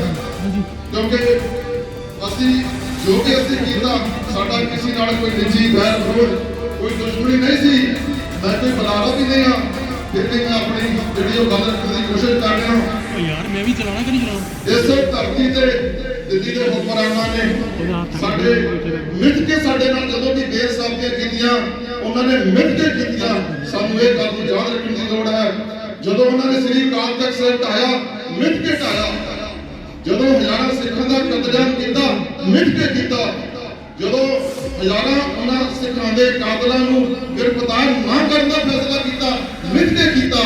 ਕਿਉਂਕਿ ਅਸੀਂ ਜੋ ਵੀ ਅਸੀਂ ਕੀਤਾ ਸਾਡਾ ਕਿਸੇ ਨਾਲ ਕੋਈ ਨਿੱਜੀ ਵੈਰ ਵਿਰੋਧ ਕੋਈ ਦੁਸ਼ਮਣੀ ਨਹੀਂ ਸੀ। ਮੈਂ ਕੋਈ ਬਲਾਵਾ ਵੀ ਨਹੀਂ ਆ ਫਿਰ ਵੀ ਮੈਂ ਆਪਣੀ ਜਿਹੜੀ ਉਹ ਗੱਲ ਕਰਨ ਦੀ ਕੋਸ਼ਿਸ਼ ਕਰ ਰਿਹਾ ਹਾਂ। ਯਾਰ ਮੈਂ ਵੀ ਚਲਾਉਣਾ ਕਿ ਨਹੀਂ ਚਲਾਉਣਾ? ਇਸ ਧਰਤੀ ਤੇ ਦਿੱਲੀ ਦੇ ਹੁਕਮਰਾਨਾਂ ਨੇ ਸਾਡੇ ਮਿੱਥ ਕੇ ਸਾਡੇ ਨਾਲ ਜਦੋਂ ਵੀ ਬੇਇਨਸਾਫੀਆਂ ਕੀਤੀਆਂ, ਉਹਨਾਂ ਨੇ ਮਿੱਥ ਕੇ ਕੀਤੀਆਂ। ਸਾਨੂੰ ਇਹ ਗੱਲ ਨੂੰ ਯਾਦ ਰੱਖਣ ਦੀ ਲੋੜ ਹੈ। ਜਦੋਂ ਉਹਨਾਂ ਨੇ ਸ੍ਰੀ ਅਕਾਲ ਤਖਤ ਸਾਹਿਬ ਢਾਇਆ ਮਿੱਥ ਕੇ ਢਾਇਆ ਜਦੋਂ ਹਜ਼ਾਰਾਂ ਸਿੱਖਾਂ ਦਾ ਕਤਲੇਆਮ ਕੀਤਾ ਮਿੱਥ ਕੇ ਕੀਤਾ। ਜਦੋਂ ਹਜ਼ਾਰਾਂ ਉਹਨਾਂ ਸਿੱਖਾਂ ਦੇ ਕਾਤਲਾਂ ਨੂੰ ਗ੍ਰਿਫਤਾਰ ਨਾ ਕਰਨ ਦਾ ਫੈਸਲਾ ਕੀਤਾ ਮਿੱਥ ਕੇ ਕੀਤਾ।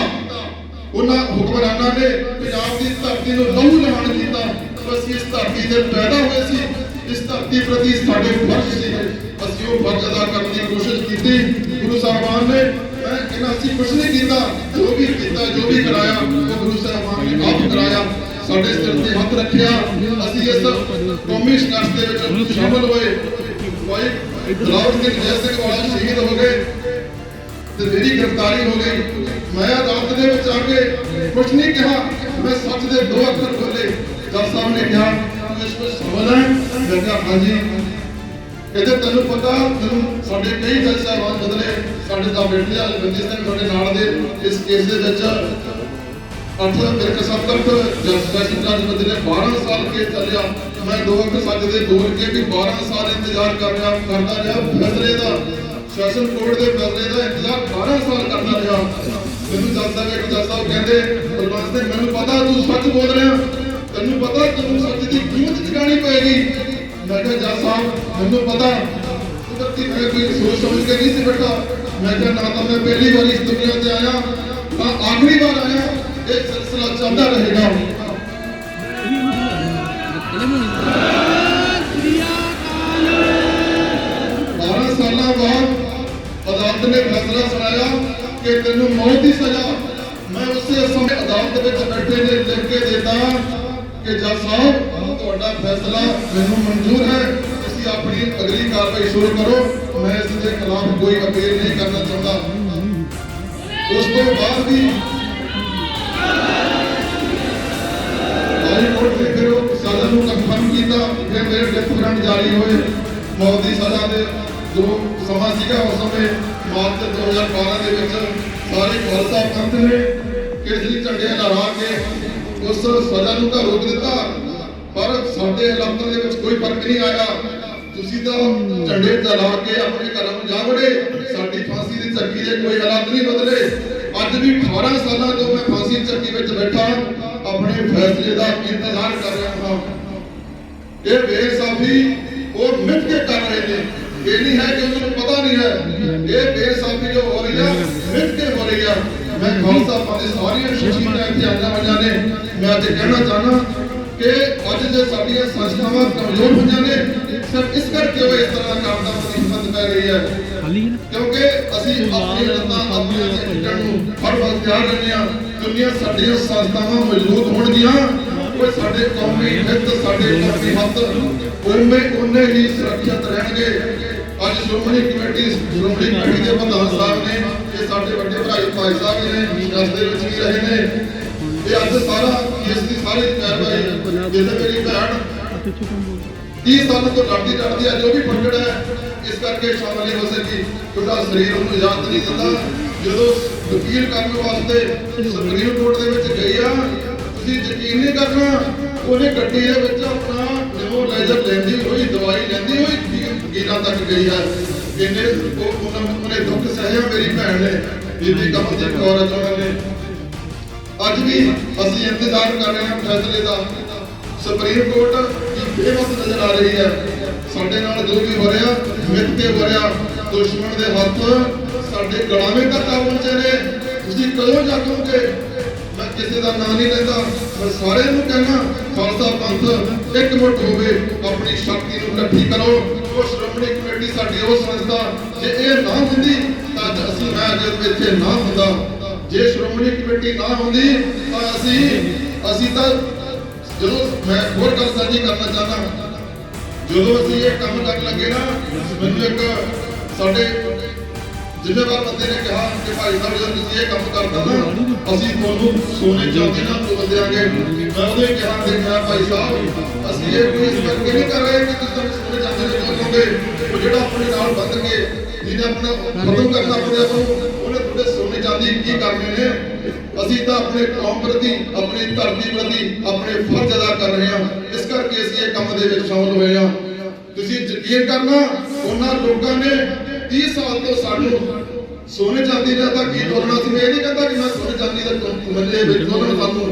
ਉਹਨਾਂ ਹੁਕਮਰਾਨਾਂ ਨੇ ਪੰਜਾਬ ਦੀ ਧਰਤੀ ਨੂੰ ਲਹੂ ਲਹਾਨ ਕੀਤਾ। ਅਸੀਂ ਇਸ ਧਰਤੀ ਤੇ ਪੈਦਾ ਹੋਏ ਸੀ ਇਸ ਧਰਤੀ ਪ੍ਰਤੀ ਸਾਡੇ ਫਰਜ਼ ਸੀ ਅਸੀਂ ਉਹ ਫਰਜ਼ ਅਦਾ ਕਰਨ ਦੀ ਕੋਸ਼ਿਸ਼ ਕੀਤੀ ਗੁਰੂ ਸਾਹਿਬਾਨ ਨੇ ਮੈਂ ਇਹਨਾਂ ਅਸੀਂ ਕੁਝ ਨਹੀਂ ਕੀਤਾ ਜੋ ਵੀ ਕੀਤਾ ਜੋ ਵੀ ਕਰਾਇਆ ਉਹ ਗੁਰੂ ਸਾਹਿਬਾਨ ਨੇ ਆਪ ਕਰਾਇਆ ਸਾਡੇ ਸਿਰ ਤੇ ਹੱਥ ਰੱਖਿਆ ਅਸੀਂ ਇਸ ਕੌਮੀ ਸੰਘਰਸ਼ ਦੇ ਵਿੱਚ ਸ਼ਾਮਲ ਹੋਏ ਭਾਈ ਦਲਾਵਰ ਸਿੰਘ ਜੈ ਸਿੰਘ ਵਾਲਾ ਸ਼ਹੀਦ ਹੋ ਗਏ ਤੇ ਮੇਰੀ ਗ੍ਰਿਫਤਾਰੀ ਹੋ ਗਈ ਮੈਂ ਅਦਾਲਤ ਦੇ ਵਿੱਚ ਆ ਕੇ ਕੁਝ ਨਹੀਂ ਕਿਹਾ ਮੈਂ ਸੱਚ ਦੇ ਦੋ ਅੱਖਰ ਬੋਲੇ ਜੱਜ ਸਾਹਿਬ ਨੇ ਕਿਹਾ ਇਸ ਵਿੱਚ ਸਫਲ ਹੈ। ਮੈਂ ਕਿਹਾ, ਹਾਂਜੀ। ਕਹਿੰਦੇ, ਤੈਨੂੰ ਪਤਾ, ਤੈਨੂੰ ਸਾਡੇ ਕਈ ਜੱਜ ਸਾਹਿਬਾਨ ਬਦਲੇ ਸਾਡੇ ਦਾ ਬੇਟੇ ਵਾਲੇ ਬੰਦੀ ਸਿੰਘ ਤੁਹਾਡੇ ਨਾਲ ਦੇ। ਇਸ ਕੇਸ ਦੇ ਵਿੱਚ ਅੱਠ ਮੇਰੇ ਕੇ ਜੱਜ ਸੈਸ਼ਨ ਜੱਜ ਬਦਲੇ 12 ਸਾਲ ਕੇਸ ਚੱਲਿਆ। ਮੈਂ ਦੋ ਅੱਖ ਸੱਚ ਬੋਲ ਕੇ ਵੀ 12 ਸਾਲ ਇੰਤਜ਼ਾਰ ਕਰ ਰਿਹਾ ਕਰਦਾ ਰਿਹਾ। ਫੈਸਲੇ ਦਾ ਸੈਸ਼ਨ ਕੋਰਟ ਦੇ ਫੈਸਲੇ ਦਾ ਇੰਤਜ਼ਾਰ 12 ਸਾਲ ਕਰਦਾ ਰਿਹਾ। ਮੈਨੂੰ ਜੱਜ ਸਾਹਿਬ ਜੱਜ ਸਾਹਿਬ ਕਹਿੰਦੇ ਮੈਨੂੰ ਪਤਾ ਕੁਦਰਤੀ ਮੈਂ ਕੋਈ ਸੋਚ ਸਮਝ ਕੇ ਨਹੀਂ ਸੀ ਬੈਠਾ ਮੈਂ ਕਿਹਾ, ਨਾ ਤਾਂ ਮੈਂ ਪਹਿਲੀ ਵਾਰ ਇਸ ਦੁਨੀਆ ਤੇ ਆਇਆ, ਨਾ ਆਖਰੀ ਵਾਰ ਆਇਆ, ਇਹ ਸਿਲਸਿਲਾ ਚੱਲਦਾ ਰਹੇਗਾ ਬਾਰਾਂ ਸਾਲਾਂ ਬਾਅਦ ਅਦਾਲਤ ਨੇ ਫੈਸਲਾ ਸੁਣਾਇਆ ਕਿ ਤੈਨੂੰ ਮੌਤ ਦੀ ਸਜ਼ਾ ਮੈਂ ਉਸੇ ਸਮੇਂ ਅਦਾਲਤ ਵਿੱਚ ਬੈਠੇ ਨੇ ਲਿਖ ਕੇ ਦਿੱਤਾ ਕਿ ਜੱਜ ਸਾਹਿਬ ਤੁਹਾਡਾ ਫੈਸਲਾ ਮੈਨੂੰ ਮਨਜ਼ੂਰ ਹੈ। ਤੁਸੀਂ ਆਪਣੀ ਅਗਲੀ ਕਾਰਵਾਈ ਸ਼ੁਰੂ ਕਰੋ। ਮੈਂ ਇਸ ਦੇ ਖਿਲਾਫ ਕੋਈ ਅਪੀਲ ਨਹੀਂ ਕਰਨਾ ਚਾਹੁੰਦਾ। ਉਸ ਤੋਂ ਬਾਅਦ ਵੀ ਹਾਈ ਕੋਰਟ ਨੇ ਫਿਰ ਉਹ ਸਜ਼ਾ ਨੂੰ ਕਨਫਰਮ ਕੀਤਾ। ਫਿਰ ਮੇਰੇ ਡੈਥ ਵਾਰੰਟ ਜਾਰੀ ਹੋਏ। ਮੌਤ ਦੀ ਸਜ਼ਾ ਦੇ ਜੋ ਸਮਾਂ ਸੀਗਾ ਉਸ ਸਮੇਂ, ਮਾਰਚ 2012 ਦੇ ਵਿੱਚ ਸਾਰੇ ਖਾਲਸਾ ਪੰਥ ਨੇ ਕੇਸਰੀ ਝੰਡੇ ਲਹਿਰਾ ਕੇ ਉਸ ਸਜ਼ਾ ਨੂੰ ਤਾਂ ਰੋਕ ਦਿੱਤਾ। ਪਰ ਸਾਡੇ ਹਾਲਾਤਾਂ ਦੇ ਵਿੱਚ ਕੋਈ ਫ਼ਰਕ ਨਹੀਂ ਆਇਆ। ਤੁਸੀਂ ਤਾਂ ਝੰਡੇ ਲਹਿਰਾ ਕੇ ਆਪਣੇ ਘਰਾਂ ਨੂੰ ਜਾ ਵੜੇ। ਸਾਡੀ ਫਾਂਸੀ ਦੀ ਚੱਕੀ ਦੇ ਕੋਈ ਹਾਲਾਤ ਨਹੀਂ ਬਦਲੇ। ਅੱਜ ਵੀ 18 ਸਾਲਾਂ ਤੋਂ ਮੈਂ ਫਾਂਸੀ ਚੱਕੀ ਵਿੱਚ ਬੈਠਾ। ਆਪਣੇ ਫੈਸਲੇ ਦਾ ਇੰਤਜ਼ਾਰ ਕਰ ਰਿਹਾ ਹਾਂ। ਇਹ ਬੇਇਨਸਾਫੀ ਉਹ ਮਿੱਥ ਕੇ ਕਰ ਰਹੇ ਨੇ। ਇਹ ਨਹੀਂ ਹੈ ਕਿ ਉਹਨਾਂ ਨੂੰ ਪਤਾ ਨਹੀਂ ਹੈ। ਇਹ ਬੇਇਨਸਾਫੀ ਜੋ ਹੋ ਰਹੀ ਹੈ ਮਿੱਥ ਕੇ ਹੋ ਰਹੀ ਹੈ ਮੈਂ ਖਾਲਸਾ ਪੰਥ ਸਾਰੀਆਂ ਸ਼ਖਸੀਅਤਾਂ ਇੱਥੇ ਆਈਆਂ ਹੋਈਆਂ ਨੇ। ਮੈਂ ਅੱਜ ਕਹਿਣਾ ਚਾਹਨਾ ਕਿ ਅੱਜ ਜੇ ਸਾਡੀਆਂ ਸੰਸਥਾਵਾਂ ਕਮਜ਼ੋਰ ਹੋਈਆਂ ਨੇ ਸਿਰਫ ਇਸ ਕਰਕੇ ਉਹ ਇਸ ਤਰ੍ਹਾਂ ਕੰਮ ਦਾ ਮੁਸੀਬਤ ਪੈ ਰਹੀ ਹੈ। ਕਿਉਂਕਿ ਅਸੀਂ ਆਪਣੀ ਲੱਤਾਂ ਆਪਣੀਆਂ ਚੀਜ਼ਾਂ ਨੂੰ ਹਰ ਵਕਤ ਤਿਆਰ ਰਹਿੰਦੇ ਹਾਂ ਦੁਨੀਆ ਸਾਡੀਆਂ ਸੰਸਥਾਵਾਂ ਮਜ਼ਬੂਤ ਹੋਣਗੀਆਂ। ਉਹ ਸਾਡੇ ਕੌਮੀ ਹਿੱਤ ਸਾਡੇ ਕੌਮੀ ਹੱਥ ਉਵੇਂ ਉਹਨੇ ਹੀ ਸੁਰੱਖਿਅਤ ਰਹਿਣਗੇ। ਅੱਜ ਸ਼੍ਰੋਮਣੀ ਕਮੇਟੀ ਸ਼੍ਰੋਮਣੀ ਕਮੇਟੀ ਦੇ ਪ੍ਰਧਾਨ ਸਾਹਿਬ ਨੇ ਇਹ ਸਾਡੇ ਵੱਡੇ ਭਾਈ ਭਾਈ ਸਾਹਿਬ ਨੇ ਜਸ ਦੇ ਵਿੱਚ ਵੀ ਰਹੇ ਨੇ। ਇਹ ਅੱਜ ਸਾਰਾ ਇਸ ਦੀ ਸਾਰੀ ਕਾਰਵਾਈ ਜਿਵੇਂ ਮੇਰੀ ਭੈਣ 30 ਸਾਲਾਂ ਤੋਂ ਲੜਦੀ ਲੜਦੀ ਆ, ਜੋ ਵੀ ਫੰਡੜ ਹੈ, ਇਸ ਕਰਕੇ ਸ਼ਾਮਲ ਹੋ ਸਕੀ। ਕਿਉਂਕਿ ਸਰੀਰ ਉਹਨੂੰ ਇਜਾਜ਼ਤ ਨਹੀਂ ਦਿੰਦਾ। ਜਦੋਂ ਵਕੀਲ ਕਰਨ ਵਾਸਤੇ ਸੁਪਰੀਮ ਕੋਰਟ ਦੇ ਵਿੱਚ ਗਈ ਆ, ਤੁਸੀਂ ਯਕੀਨ ਨਹੀਂ ਕਰਨਾ, ਉਹਨੇ ਗੱਡੀ ਦੇ ਵਿੱਚ ਆਪਣਾ ਨਿਮੋ ਲੈਜ਼ਰ ਲੈਂਦੀ ਹੋਈ, ਦਵਾਈ ਲੈਂਦੀ ਹੋਈ ਵਕੀਲਾਂ ਤੱਕ ਗਈ ਆ। ਇਹਨੇ ਉਹਨਾਂ ਉਹਨੇ ਦੁੱਖ ਸਹਿਆ, ਮੇਰੀ ਭੈਣ ਨੇ। ਬੀਬੀ ਕਮਲਜੀਤ ਕੌਰ ਅਜਮਲ ਨੇ। ਅੱਜ ਵੀ ਅਸੀਂ ਇੰਤਜ਼ਾਰ ਕਰ ਰਹੇ ਹਾਂ ਫੈਸਲੇ ਦਾ। ਸੁਪਰੀਮ ਕੋਰਟ ਦੀ ਬੇਵਸ ਨਜ਼ਰ ਆ ਰਹੀ ਹੈ। ਸਾਡੇ ਨਾਲ ਜੋ ਵੀ ਹੋ ਰਿਹਾ, ਮਿੱਥ ਕੇ ਹੋ ਰਿਹਾ, ਦੁਸ਼ਮਣ ਦੇ ਹੱਥ ਸਾਡੇ ਗੜਾਵੇਂ ਤੱਕ ਆ ਪਹੁੰਚੇ ਨੇ। ਤੁਸੀਂ ਕਦੋਂ ਜਾਗੋਗੇ? ਮੈਂ ਕਿਸੇ ਦਾ ਨਾਂ ਨਹੀਂ ਲੈਂਦਾ। ਮੈਂ ਸਾਰਿਆਂ ਨੂੰ ਕਹਿਣਾ, ਖਾਲਸਾ ਪੰਥ ਇੱਕ ਮੁੱਠ ਹੋਵੇ, ਆਪਣੀ ਸ਼ਕਤੀ ਨੂੰ ਇਕੱਠੀ ਕਰੋ। ਉਹ ਸ਼੍ਰੋਮਣੀ ਕਮੇਟੀ ਸਾਡੀ ਉਹ ਸੰਸਥਾ, ਜੇ ਇਹ ਨਾ ਹੁੰਦੀ, ਤਾਂ ਅਸੀਂ ਮੈਂ ਜਦ ਇੱਥੇ ਨਾ ਹੁੰਦਾ ਜੇ ਸ਼੍ਰੋਮਣੀ ਕਮੇਟੀ ਨਾ ਹੁੰਦੀ ਤਾਂ ਅਸੀਂ ਅਸੀਂ ਤਾਂ ਜਦੋਂ ਮੈਂ ਹੋਰ ਗੱਲ ਸਾਂਝੀ ਕਰਨਾ ਚਾਹਨਾ ਜਦੋਂ ਅਸੀਂ ਇਹ ਕੰਮ ਕਰਨ ਲੱਗੇ ਨਾ, ਮੈਨੂੰ ਇੱਕ ਸਾਡੇ ਜ਼ਿੰਮੇਵਾਰ ਬੰਦੇ ਨੇ ਕਿਹਾ ਕਿ ਭਾਈ ਸਾਹਿਬ, ਜਦੋਂ ਤੁਸੀਂ ਇਹ ਕੰਮ ਕਰਦਾ ਨਾ, ਅਸੀਂ ਤੁਹਾਨੂੰ ਸੋਨੇ ਚਾਂਦੀ ਨਾਲ ਤੋਲ ਦਿਆਂਗੇ। ਮੈਂ ਉਹਦੇ ਕਿਹਾ ਕਿ ਕਿਹਾ ਭਾਈ ਸਾਹਿਬ, ਅਸੀਂ ਇਹ ਕੋਈ ਇਸ ਕਰਕੇ ਨਹੀਂ ਕਰ ਰਹੇ ਕਿ ਤੁਸੀਂ ਸੋਨੇ ਚਾਂਦੀ ਨਾਲ ਤੋਲੋਗੇ ਉਹ ਜਿਹੜਾ ਆਪਣੇ ਨਾਲ ਬੰਦ ਕੇ ਜਿਹਨੇ ਆਪਣਾ ਖਤਮ ਕਰਨਾ ਆਪਣੇ ਆਪ ਨੂੰ ਉਹਨੇ ਤੁਹਾਡੇ ਸੋਨੇ ਚਾਂਦੀ ਕੀ ਕਰਨੇ ਨੇ? ਅਸੀਂ ਤਾਂ ਆਪਣੇ ਕੌਮ ਪ੍ਰਤੀ, ਆਪਣੀ ਧਰਤੀ ਪ੍ਰਤੀ ਆਪਣੇ ਫਰਜ਼ ਅਦਾ ਕਰ ਰਹੇ ਹਾਂ। ਇਸ ਕਰਕੇ ਅਸੀਂ ਇਹ ਕੰਮ ਦੇ ਵਿੱਚ ਸ਼ਾਮਲ ਹੋਏ ਹਾਂ। ਤੁਸੀਂ ਯਕੀਨ ਕਰਨਾ, ਉਹਨਾਂ ਲੋਕਾਂ ਨੇ 30 ਸਾਲ ਤੋਂ ਸਾਨੂੰ ਸੋਨੇ ਚਾਂਦੀ ਦਾ ਤਾਂ ਕੀ ਤੋਲਣਾ ਸੀ? ਇਹ ਨਹੀਂ ਕਹਿੰਦਾ ਕਿ ਮੈਂ ਸੋਨੇ ਚਾਂਦੀ ਦਾ ਮੱਲੇ ਵਿੱਚ ਤੋਲਣ ਸਾਨੂੰ।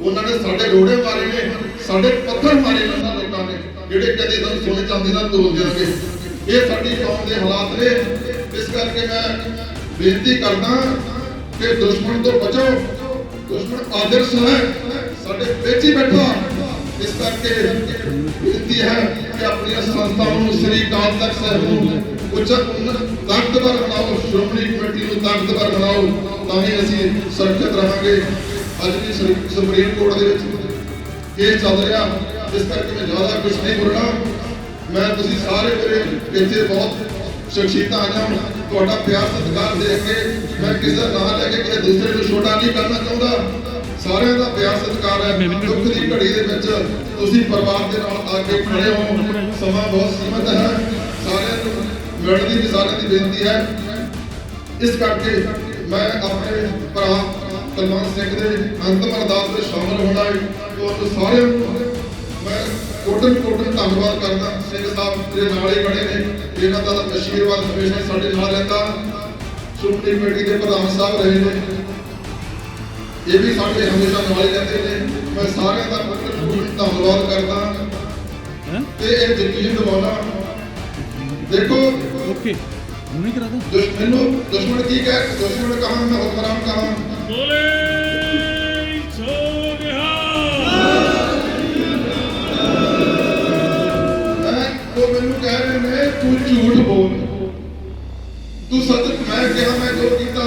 ਉਹਨਾਂ ਨੇ ਸਾਡੇ ਰੋੜੇ ਮਾਰੇ ਨੇ, ਸਾਡੇ ਪੱਥਰ ਮਾਰੇ ਨੇ ਉਹਨਾਂ ਲੋਕਾਂ ਨੇ, ਜਿਹੜੇ ਕਦੇ ਸਾਨੂੰ ਸੋਨੇ ਚਾਂਦੀ ਨਾਲ ਤੋਲ ਦਿਆਂਗੇ ਇਹ ਸਾਡੀ ਕੌਮ ਦੇ ਹਾਲਾਤ ਨੇ। ਇਸ ਕਰਕੇ ਮੈਂ ਬੇਨਤੀ ਕਰਦਾ ਕਿ ਦੁਸ਼ਮਣ ਤੋਂ ਬਚੋ। ਦੁਸ਼ਮਣ ਆਦਰਸ਼ ਹੈ। ਸਾਡੇ ਵਿੱਚ ਹੀ ਬੈਠਾ। ਇਸ ਕਰਕੇ ਬੇਨਤੀ ਹੈ ਕਿ ਆਪਣੀਆਂ ਸੰਸਥਾਵਾਂ ਨੂੰ ਸ੍ਰੀ ਅਕਾਲ ਤਖਤ ਸਾਹਿਬ ਨੂੰ ਉੱਚ ਤਾਕਤਵਰ ਬਣਾਓ, ਸ਼੍ਰੋਮਣੀ ਕਮੇਟੀ ਨੂੰ ਤਾਕਤਵਰ ਬਣਾਓ, ਤਾਂ ਹੀ ਅਸੀਂ ਸੁਰੱਖਿਅਤ ਰਹਾਂਗੇ। ਅੱਜ ਵੀ ਸੁਪਰੀਮ ਕੋਰਟ ਦੇ ਵਿੱਚ ਕੇਸ ਚੱਲ ਰਿਹਾ। ਇਸ ਕਰਕੇ ਮੈਂ ਜ਼ਿਆਦਾ ਕੁਝ ਨਹੀਂ ਬੋਲਣਾ। ਮੈਂ ਤੁਸੀਂ ਸਾਰੇ ਮੇਰੇ ਇੱਥੇ ਬਹੁਤ ਸ਼ਖਸੀਅਤਾਂ ਆਈਆਂ। ਤੁਹਾਡਾ ਪਿਆਰ ਸਤਿਕਾਰ ਦੇਖ ਕੇ ਮੈਂ ਕਿਸੇ ਦਾ ਨਾਂ ਲੈ ਕੇ ਕਿਸੇ ਦੂਸਰੇ ਨੂੰ ਛੋਟਾ ਨਹੀਂ ਕਰਨਾ ਚਾਹੁੰਦਾ। ਸਾਰਿਆਂ ਦਾ ਪਿਆਰ ਸਤਿਕਾਰ ਹੈ। ਦੁੱਖ ਦੀ ਘੜੀ ਦੇ ਵਿੱਚ ਤੁਸੀਂ ਪਰਿਵਾਰ ਦੇ ਨਾਲ ਆ ਕੇ ਖੜੇ ਹੋ। ਸਮਾਂ ਬਹੁਤ ਸੀਮਤ ਹੈ। ਸਾਰਿਆਂ ਨੂੰ ਮਿਲਣ ਦੀ ਸਾਰਿਆਂ ਦੀ ਬੇਨਤੀ ਹੈ। ਇਸ ਕਰਕੇ ਮੈਂ ਆਪਣੇ ਭਰਾ ਕਲਵੰਤ ਸਿੰਘ ਦੇ ਅੰਤਮ ਅਰਦਾਸ ਵਿੱਚ ਸ਼ਾਮਲ ਹੋਣਾ ਹੈ। ਤੁਹਾਨੂੰ ਸਾਰਿਆਂ ਨੂੰ ਕੋਟਨ ਕੋਟਨ ਧੰਨਵਾਦ ਕਰਦਾ। ਸਿੰਘ ਸਾਹਿਬ ਦੇ ਨਾਲ ਹੀ ਬਣੇ ਨੇ। ਇਹਨਾਂ ਦਾ ਅਸ਼ੀਰਵਾਦ ਹਮੇਸ਼ਾ ਸਾਡੇ ਨਾਲ ਰਹਿੰਦਾ। ਸੁਪਰੀ ਕਮੇਟੀ ਦੇ ਪ੍ਰਧਾਨ ਸਾਹਿਬ ਰਹੇ ਨੇ। ਇਹ ਵੀ ਸਾਡੇ ਹਮੇਸ਼ਾ ਨਾਲ ਹੀ ਰਹਿੰਦੇ ਨੇ। ਮੈਂ ਸਾਰਿਆਂ ਦਾ ਕੋਟਨ ਕੋਟਨ ਧੰਨਵਾਦ ਕਰਦਾ। ਤੇ ਇਹ ਯਕੀਨ ਦਿਵਾਉਣਾ ਦੇਖੋ ਓਕੇ ਹੁਣੇ ਕਰਾ ਦੋ ਦੁਸ਼ਮਣ ਦੁਸ਼ਮਣ ਕੀ ਕਹਿ ਦੁਸ਼ਮਣ ਕਹਾਂ ਮੈਂ ਹੁਕਮਰਾਨ ਕਹਾਂ। ਬੋਲੇ। ਤੂੰ ਝੂਠ ਬੋਲ। ਤੂੰ ਸੱਚ ਮੈਂ ਕਿਹਾ, ਮੈਂ ਜੋ ਕੀਤਾ,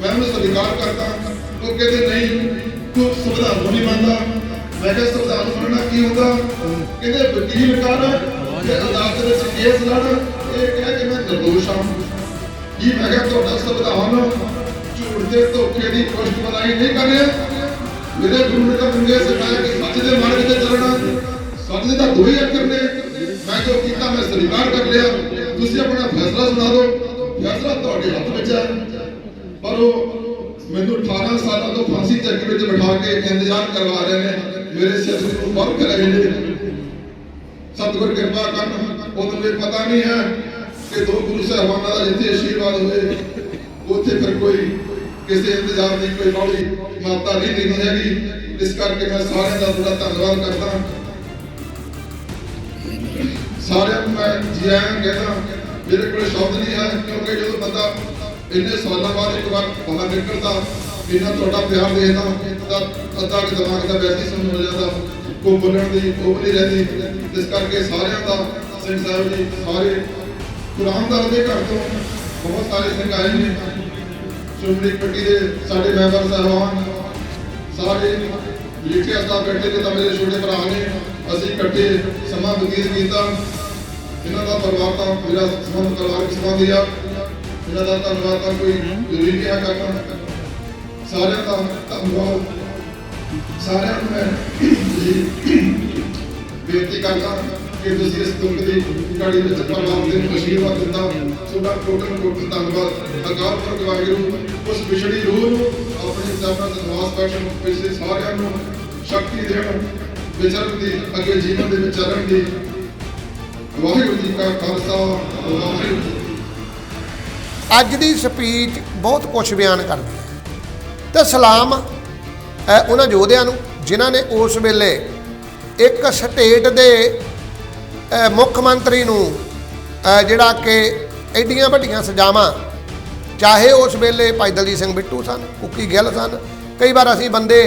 ਮੈਂ ਉਹਨੂੰ ਸਵੀਕਾਰ ਕਰਦਾ। ਉਹ ਕਹਿੰਦੇ, ਨਹੀਂ, ਤੂੰ ਸੰਵਿਧਾਨ ਨੂੰ ਨਹੀਂ ਮੰਨਦਾ। ਮੈਂ ਕਿਹਾ, ਸੰਵਿਧਾਨ ਨੂੰ ਮੰਨਣਾ ਕੀ ਹੁੰਦਾ? ਕਹਿੰਦੇ, ਵਕੀਲ ਕਰ ਤੇ ਅਦਾਲਤ ਵਿੱਚ ਕੇਸ ਲੜ। ਇਹ ਕਹਿ ਕੇ ਮੈਂ ਨਿਰਦੋਸ਼ ਹਾਂ। ਕੀ ਮੈਂ ਕਿਹਾ, ਤੁਹਾਡਾ ਸੰਵਿਧਾਨ ਝੂਠ ਦੇ ਧੋਖੇ ਦੀ ਕੋਸ਼ਿਸ਼ ਬਣਾਈ ਨਹੀਂ ਕਰ ਮੇਰੇ ਗੁਰੂ ਨੇ ਤਾਂ ਮੁੰਡੇ ਕਿ ਸੱਚ ਦੇ ਮਾਰਗ ਤੇ ਚੱਲਣਾ। ਸੱਚ ਦੇ ਤਾਂ ਦੋਹੇ ਅੱਖਰ ਨੇ। ਮੈਂ ਜੋ ਕੀਤਾ, ਮੈਂ ਸਵੀਕਾਰ ਕਰ ਲਿਆ। ਤੁਸੀਂ ਆਪਣਾ ਫੈਸਲਾ ਸੁਣਾ ਦਿਓ। ਫੈਸਲਾ ਤੁਹਾਡੇ ਹੱਥ ਵਿੱਚ ਹੈ। ਪਰ ਉਹ ਮੈਨੂੰ 18 ਸਾਲਾਂ ਤੋਂ ਫਾਂਸੀ ਚੱਕ ਵਿੱਚ ਬਿਠਾ ਕੇ ਇੰਤਜ਼ਾਰ ਕਰਵਾ ਰਹੇ ਨੇ। ਮੇਰੇ ਸਿਰ ਨੂੰ ਫ਼ਰਕ ਰਹੇ ਨੇ। ਸਤਿਗੁਰ ਕਿਰਪਾ ਕਰਨ ਉਹਨੂੰ ਵੀ ਪਤਾ ਨਹੀਂ ਹੈ ਕਿ ਦੋ ਗੁਰੂ ਸਾਹਿਬਾਨਾਂ ਦਾ ਜਿੱਥੇ ਆਸ਼ੀਰਵਾਦ ਹੋਏ ਉੱਥੇ ਫਿਰ ਕੋਈ ਕਿਸੇ ਇੰਤਜ਼ਾਰ ਦੀ ਕੋਈ ਬੌੜੀ ਮਾਤਾ ਨਹੀਂ ਦੇਣੀ ਹੈਗੀ। ਇਸ ਕਰਕੇ ਮੈਂ ਸਾਰਿਆਂ ਦਾ ਬੜਾ ਧੰਨਵਾਦ ਕਰਦਾ। ਸਾਰਿਆਂ ਨੂੰ ਮੈਂ ਜੀ ਆਇਆਂ ਕਹਿੰਦਾ, ਮੇਰੇ ਕੋਲ ਸ਼ਬਦ ਨਹੀਂ ਹੈ ਕਿਉਂਕਿ ਜਦੋਂ ਬੰਦਾ ਇੰਨੇ ਸਾਲਾਂ ਬਾਅਦ ਇੱਕ ਵਾਰ ਬਾਹਰ ਨਿਕਲਦਾ ਇਹਨਾਂ ਤੁਹਾਡਾ ਪਿਆਰ ਦੇਖਦਾ, ਤਾਂ ਅੱਧਾ ਕਿ ਦਿਮਾਗ ਦਾ ਵੈਸੇ ਹੀ ਸਮਝ ਹੋ ਜਾਂਦਾ ਕੋ ਬੋਲਣ ਦੀ ਉਹ ਨਹੀਂ ਰਹਿੰਦੀ। ਇਸ ਕਰਕੇ ਸਾਰਿਆਂ ਦਾ, ਸਿੰਘ ਸਾਹਿਬ ਜੀ, ਸਾਰੇ ਕੁਰਾਨਦਾਰ ਦੇ ਘਰ ਤੋਂ ਬਹੁਤ ਸਾਰੇ ਸਿੰਘ ਆਏ ਨੇ। ਸ਼੍ਰੋਮਣੀ ਕਮੇਟੀ ਦੇ ਸਾਡੇ ਮੈਂਬਰ ਸਾਹਿਬਾਨ, ਸਾਰੇ ਲਿਖਿਆ ਸਾਹਿਬ ਬੈਠੇ ਨੇ ਤਾਂ ਮੇਰੇ ਛੋਟੇ ਭਰਾ ਨੇ। ਅਸੀਂ ਇਕੱਠੇ ਸਮਾਂ ਬਤੀਤ ਕੀਤਾ। ਇਹਨਾਂ ਦਾ ਪਰਿਵਾਰ ਤਾਂ ਮੇਰਾ ਸੰਬੰਧ ਪਰਿਵਾਰਕ ਸੰਬੰਧ ਆ ਇਹਨਾਂ ਦਾ ਧੰਨਵਾਦ ਤਾਂ ਕੋਈ ਜ਼ਰੂਰੀ ਨਹੀਂ ਹੈ ਕਰਨਾ ਸਾਰਿਆਂ ਦਾ ਧੰਨਵਾਦ ਸਾਰਿਆਂ ਨੂੰ ਮੈਂ ਬੇਨਤੀ ਕਰਦਾ ਕਿ ਤੁਸੀਂ ਇਸ ਦੁੱਖ ਦੀ ਘੜੀ ਵਿੱਚ ਪਰਮਾਤਮਾ ਦੇ ਆਸ਼ੀਰਵਾਦ ਦਿੱਤਾ। ਤੁਹਾਡਾ ਕੋਟਨ ਕੋਟਨ ਧੰਨਵਾਦ। ਅਕਾਲ ਪੁਰਖ ਵਾਹਿਗੁਰੂ, ਉਸ ਵਿਛੜੀ ਰੂਹ ਨੂੰ ਆਪਣੇ ਚਰਨਾਂ ਤੇ ਨਿਵਾਸ ਬਖਸ਼ਣ, ਪਿਛਲੇ ਸਾਰਿਆਂ ਨੂੰ ਸ਼ਕਤੀ ਦੇਣ। ਵਿਚਰਨ ਅੱਗੇ ਜੀਵਨ ਦੇ ਵਿੱਚ ਵਾਹਿਗੁਰੂ ਜੀ ਕਾ ਖਾਲਸਾ, ਵਾਹਿਗੁਰੂ ਅੱਜ ਦੀ ਸਪੀਚ ਬਹੁਤ ਕੁਝ ਬਿਆਨ ਕਰਦੀ ਹੈ। ਤੇ ਸਲਾਮ ਉਹਨਾਂ ਯੋਧਿਆਂ ਨੂੰ, ਜਿਨ੍ਹਾਂ ਨੇ ਉਸ ਵੇਲੇ ਇੱਕ ਸਟੇਟ ਦੇ ਮੁੱਖ ਮੰਤਰੀ ਨੂੰ ਜਿਹੜਾ ਕਿ ਐਡੀਆਂ ਵੱਡੀਆਂ ਸਜ਼ਾਵਾਂ, ਚਾਹੇ ਉਸ ਵੇਲੇ ਭਾਈ ਦਲਜੀਤ ਸਿੰਘ ਬਿੱਟੂ ਸਨ, ਕੁੱਕੀ ਗਿੱਲ ਸਨ, ਕਈ ਵਾਰ ਅਸੀਂ ਬੰਦੇ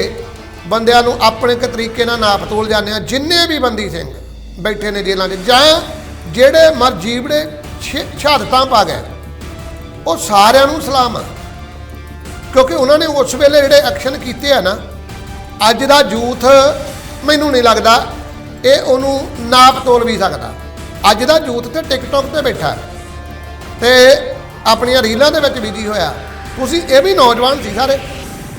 ਬੰਦਿਆਂ ਨੂੰ ਆਪਣੇ ਇੱਕ ਤਰੀਕੇ ਨਾਲ ਨਾਪ ਤੋਲ ਜਾਂਦੇ ਆ, ਜਿੰਨੇ ਵੀ ਬੰਦੀ ਸਿੰਘ ਬੈਠੇ ਨੇ ਜੇਲ੍ਹਾਂ 'ਚ ਜਾਂ ਜਿਹੜੇ ਮਰ ਜੀਵੜੇ ਸ਼- ਸ਼ਹਾਦਤਾਂ ਪਾ ਗਏ। ਉਹ ਸਾਰਿਆਂ ਨੂੰ ਸਲਾਮ ਆ। ਕਿਉਂਕਿ ਉਹਨਾਂ ਨੇ ਉਸ ਵੇਲੇ ਜਿਹੜੇ ਐਕਸ਼ਨ ਕੀਤੇ ਆ ਨਾ, ਅੱਜ ਦਾ ਯੂਥ ਮੈਨੂੰ ਨਹੀਂ ਲੱਗਦਾ ਇਹ ਉਹਨੂੰ ਨਾਪ ਤੋਲ ਵੀ ਸਕਦਾ। ਅੱਜ ਦਾ ਯੂਥ ਤੇ ਟਿਕਟੌਕ ਤੇ ਬੈਠਾ ਹੈ ਤੇ ਆਪਣੀਆਂ ਰੀਲਾਂ ਦੇ ਵਿੱਚ ਬਿਜ਼ੀ ਹੋਇਆ। ਤੁਸੀਂ ਇਹ ਵੀ ਨੌਜਵਾਨ ਸੀ ਸਾਰੇ।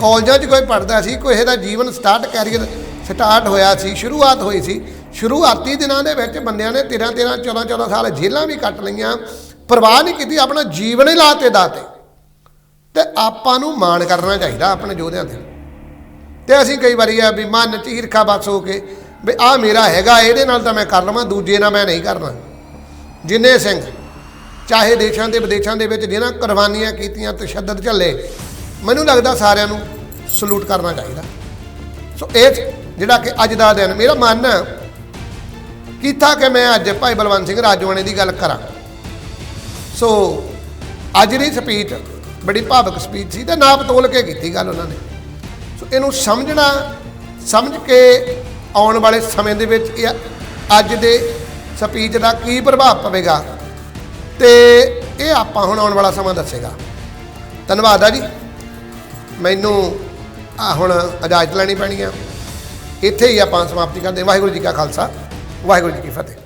ਕਾਲਜਾਂ 'ਚ ਕੋਈ ਪੜਦਾ ਸੀ, ਕੋਈ ਦਾ ਜੀਵਨ ਸਟਾਰਟ ਕੈਰੀਅਰ ਸਟਾਰਟ ਹੋਇਆ ਸੀ, ਸ਼ੁਰੂਆਤ ਹੋਈ ਸੀ। ਸ਼ੁਰੂਆਤੀ ਦਿਨਾਂ ਦੇ ਵਿੱਚ ਬੰਦਿਆਂ ਨੇ 13 13 14 14 ਸਾਲ ਜੇਲ੍ਹਾਂ ਵੀ ਕੱਟ ਲਈਆਂ, ਪਰਵਾਹ ਨਹੀਂ ਕੀਤੀ, ਆਪਣਾ ਜੀਵਨ ਹੀ ਲਾਤੇ ਦਾਤੇ। ਤੇ ਆਪਾਂ ਨੂੰ ਮਾਣ ਕਰਨਾ ਚਾਹੀਦਾ ਆਪਣੇ ਯੋਧਿਆਂ ਤੇ। ਤੇ ਅਸੀਂ ਕਈ ਵਾਰੀ ਆ ਵੀ ਮਨ ਚ ਈਰਖਾ ਬਸ ਹੋ ਕੇ ਵੀ ਆ ਮੇਰਾ ਹੈਗਾ, ਇਹਦੇ ਨਾਲ ਤਾਂ ਮੈਂ ਕਰ ਲਵਾਂ, ਦੂਜੇ ਨਾਲ ਮੈਂ ਨਹੀਂ ਕਰਨਾ। ਜਿੰਨੇ ਸਿੰਘ, ਚਾਹੇ ਦੇਸ਼ਾਂ ਦੇ ਵਿਦੇਸ਼ਾਂ ਦੇ ਵਿੱਚ ਜਿਹਨਾਂ ਕੁਰਬਾਨੀਆਂ ਕੀਤੀਆਂ, ਤਸ਼ੱਦਦ ਝੱਲੇ ਮੈਨੂੰ ਲੱਗਦਾ ਸਾਰਿਆਂ ਨੂੰ ਸਲੂਟ ਕਰਨਾ ਚਾਹੀਦਾ। ਸੋ ਇਹ ਜਿਹੜਾ ਕਿ ਅੱਜ ਦਾ ਦਿਨ, ਮੇਰਾ ਮਨ ਕੀਤਾ ਕਿ ਮੈਂ ਅੱਜ ਭਾਈ ਬਲਵੰਤ ਸਿੰਘ ਰਾਜਵਾਣੇ ਦੀ ਗੱਲ ਕਰਾਂ। ਸੋ ਅੱਜ ਦੀ ਸਪੀਚ ਬੜੀ ਭਾਵਕ ਸਪੀਚ ਸੀ ਤੇ ਨਾਪ ਤੋਲ ਕੇ ਕੀਤੀ ਗੱਲ ਉਹਨਾਂ ਨੇ। ਸੋ ਇਹਨੂੰ ਸਮਝਣਾ, ਸਮਝ ਕੇ ਆਉਣ ਵਾਲੇ ਸਮੇਂ ਦੇ ਵਿੱਚ ਇਹ ਅੱਜ ਦੇ ਸਪੀਚ ਦਾ ਕੀ ਪ੍ਰਭਾਵ ਪਵੇਗਾ ਤੇ ਇਹ ਆਪਾਂ ਹੁਣ ਆਉਣ ਵਾਲਾ ਸਮਾਂ ਦੱਸੇਗਾ। ਧੰਨਵਾਦ ਆ ਜੀ। ਮੈਨੂੰ, ਆ ਹੁਣ ਇਜਾਜ਼ਤ ਲੈਣੀ ਪੈਣੀ ਆ ਇੱਥੇ ਹੀ ਆਪਾਂ ਸਮਾਪਤੀ ਕਰਦੇ ਹਾਂ। ਵਾਹਿਗੁਰੂ ਜੀ ਕਾ ਖਾਲਸਾ, ਵਾਹਿਗੁਰੂ ਜੀ ਕੀ ਫਤਿਹ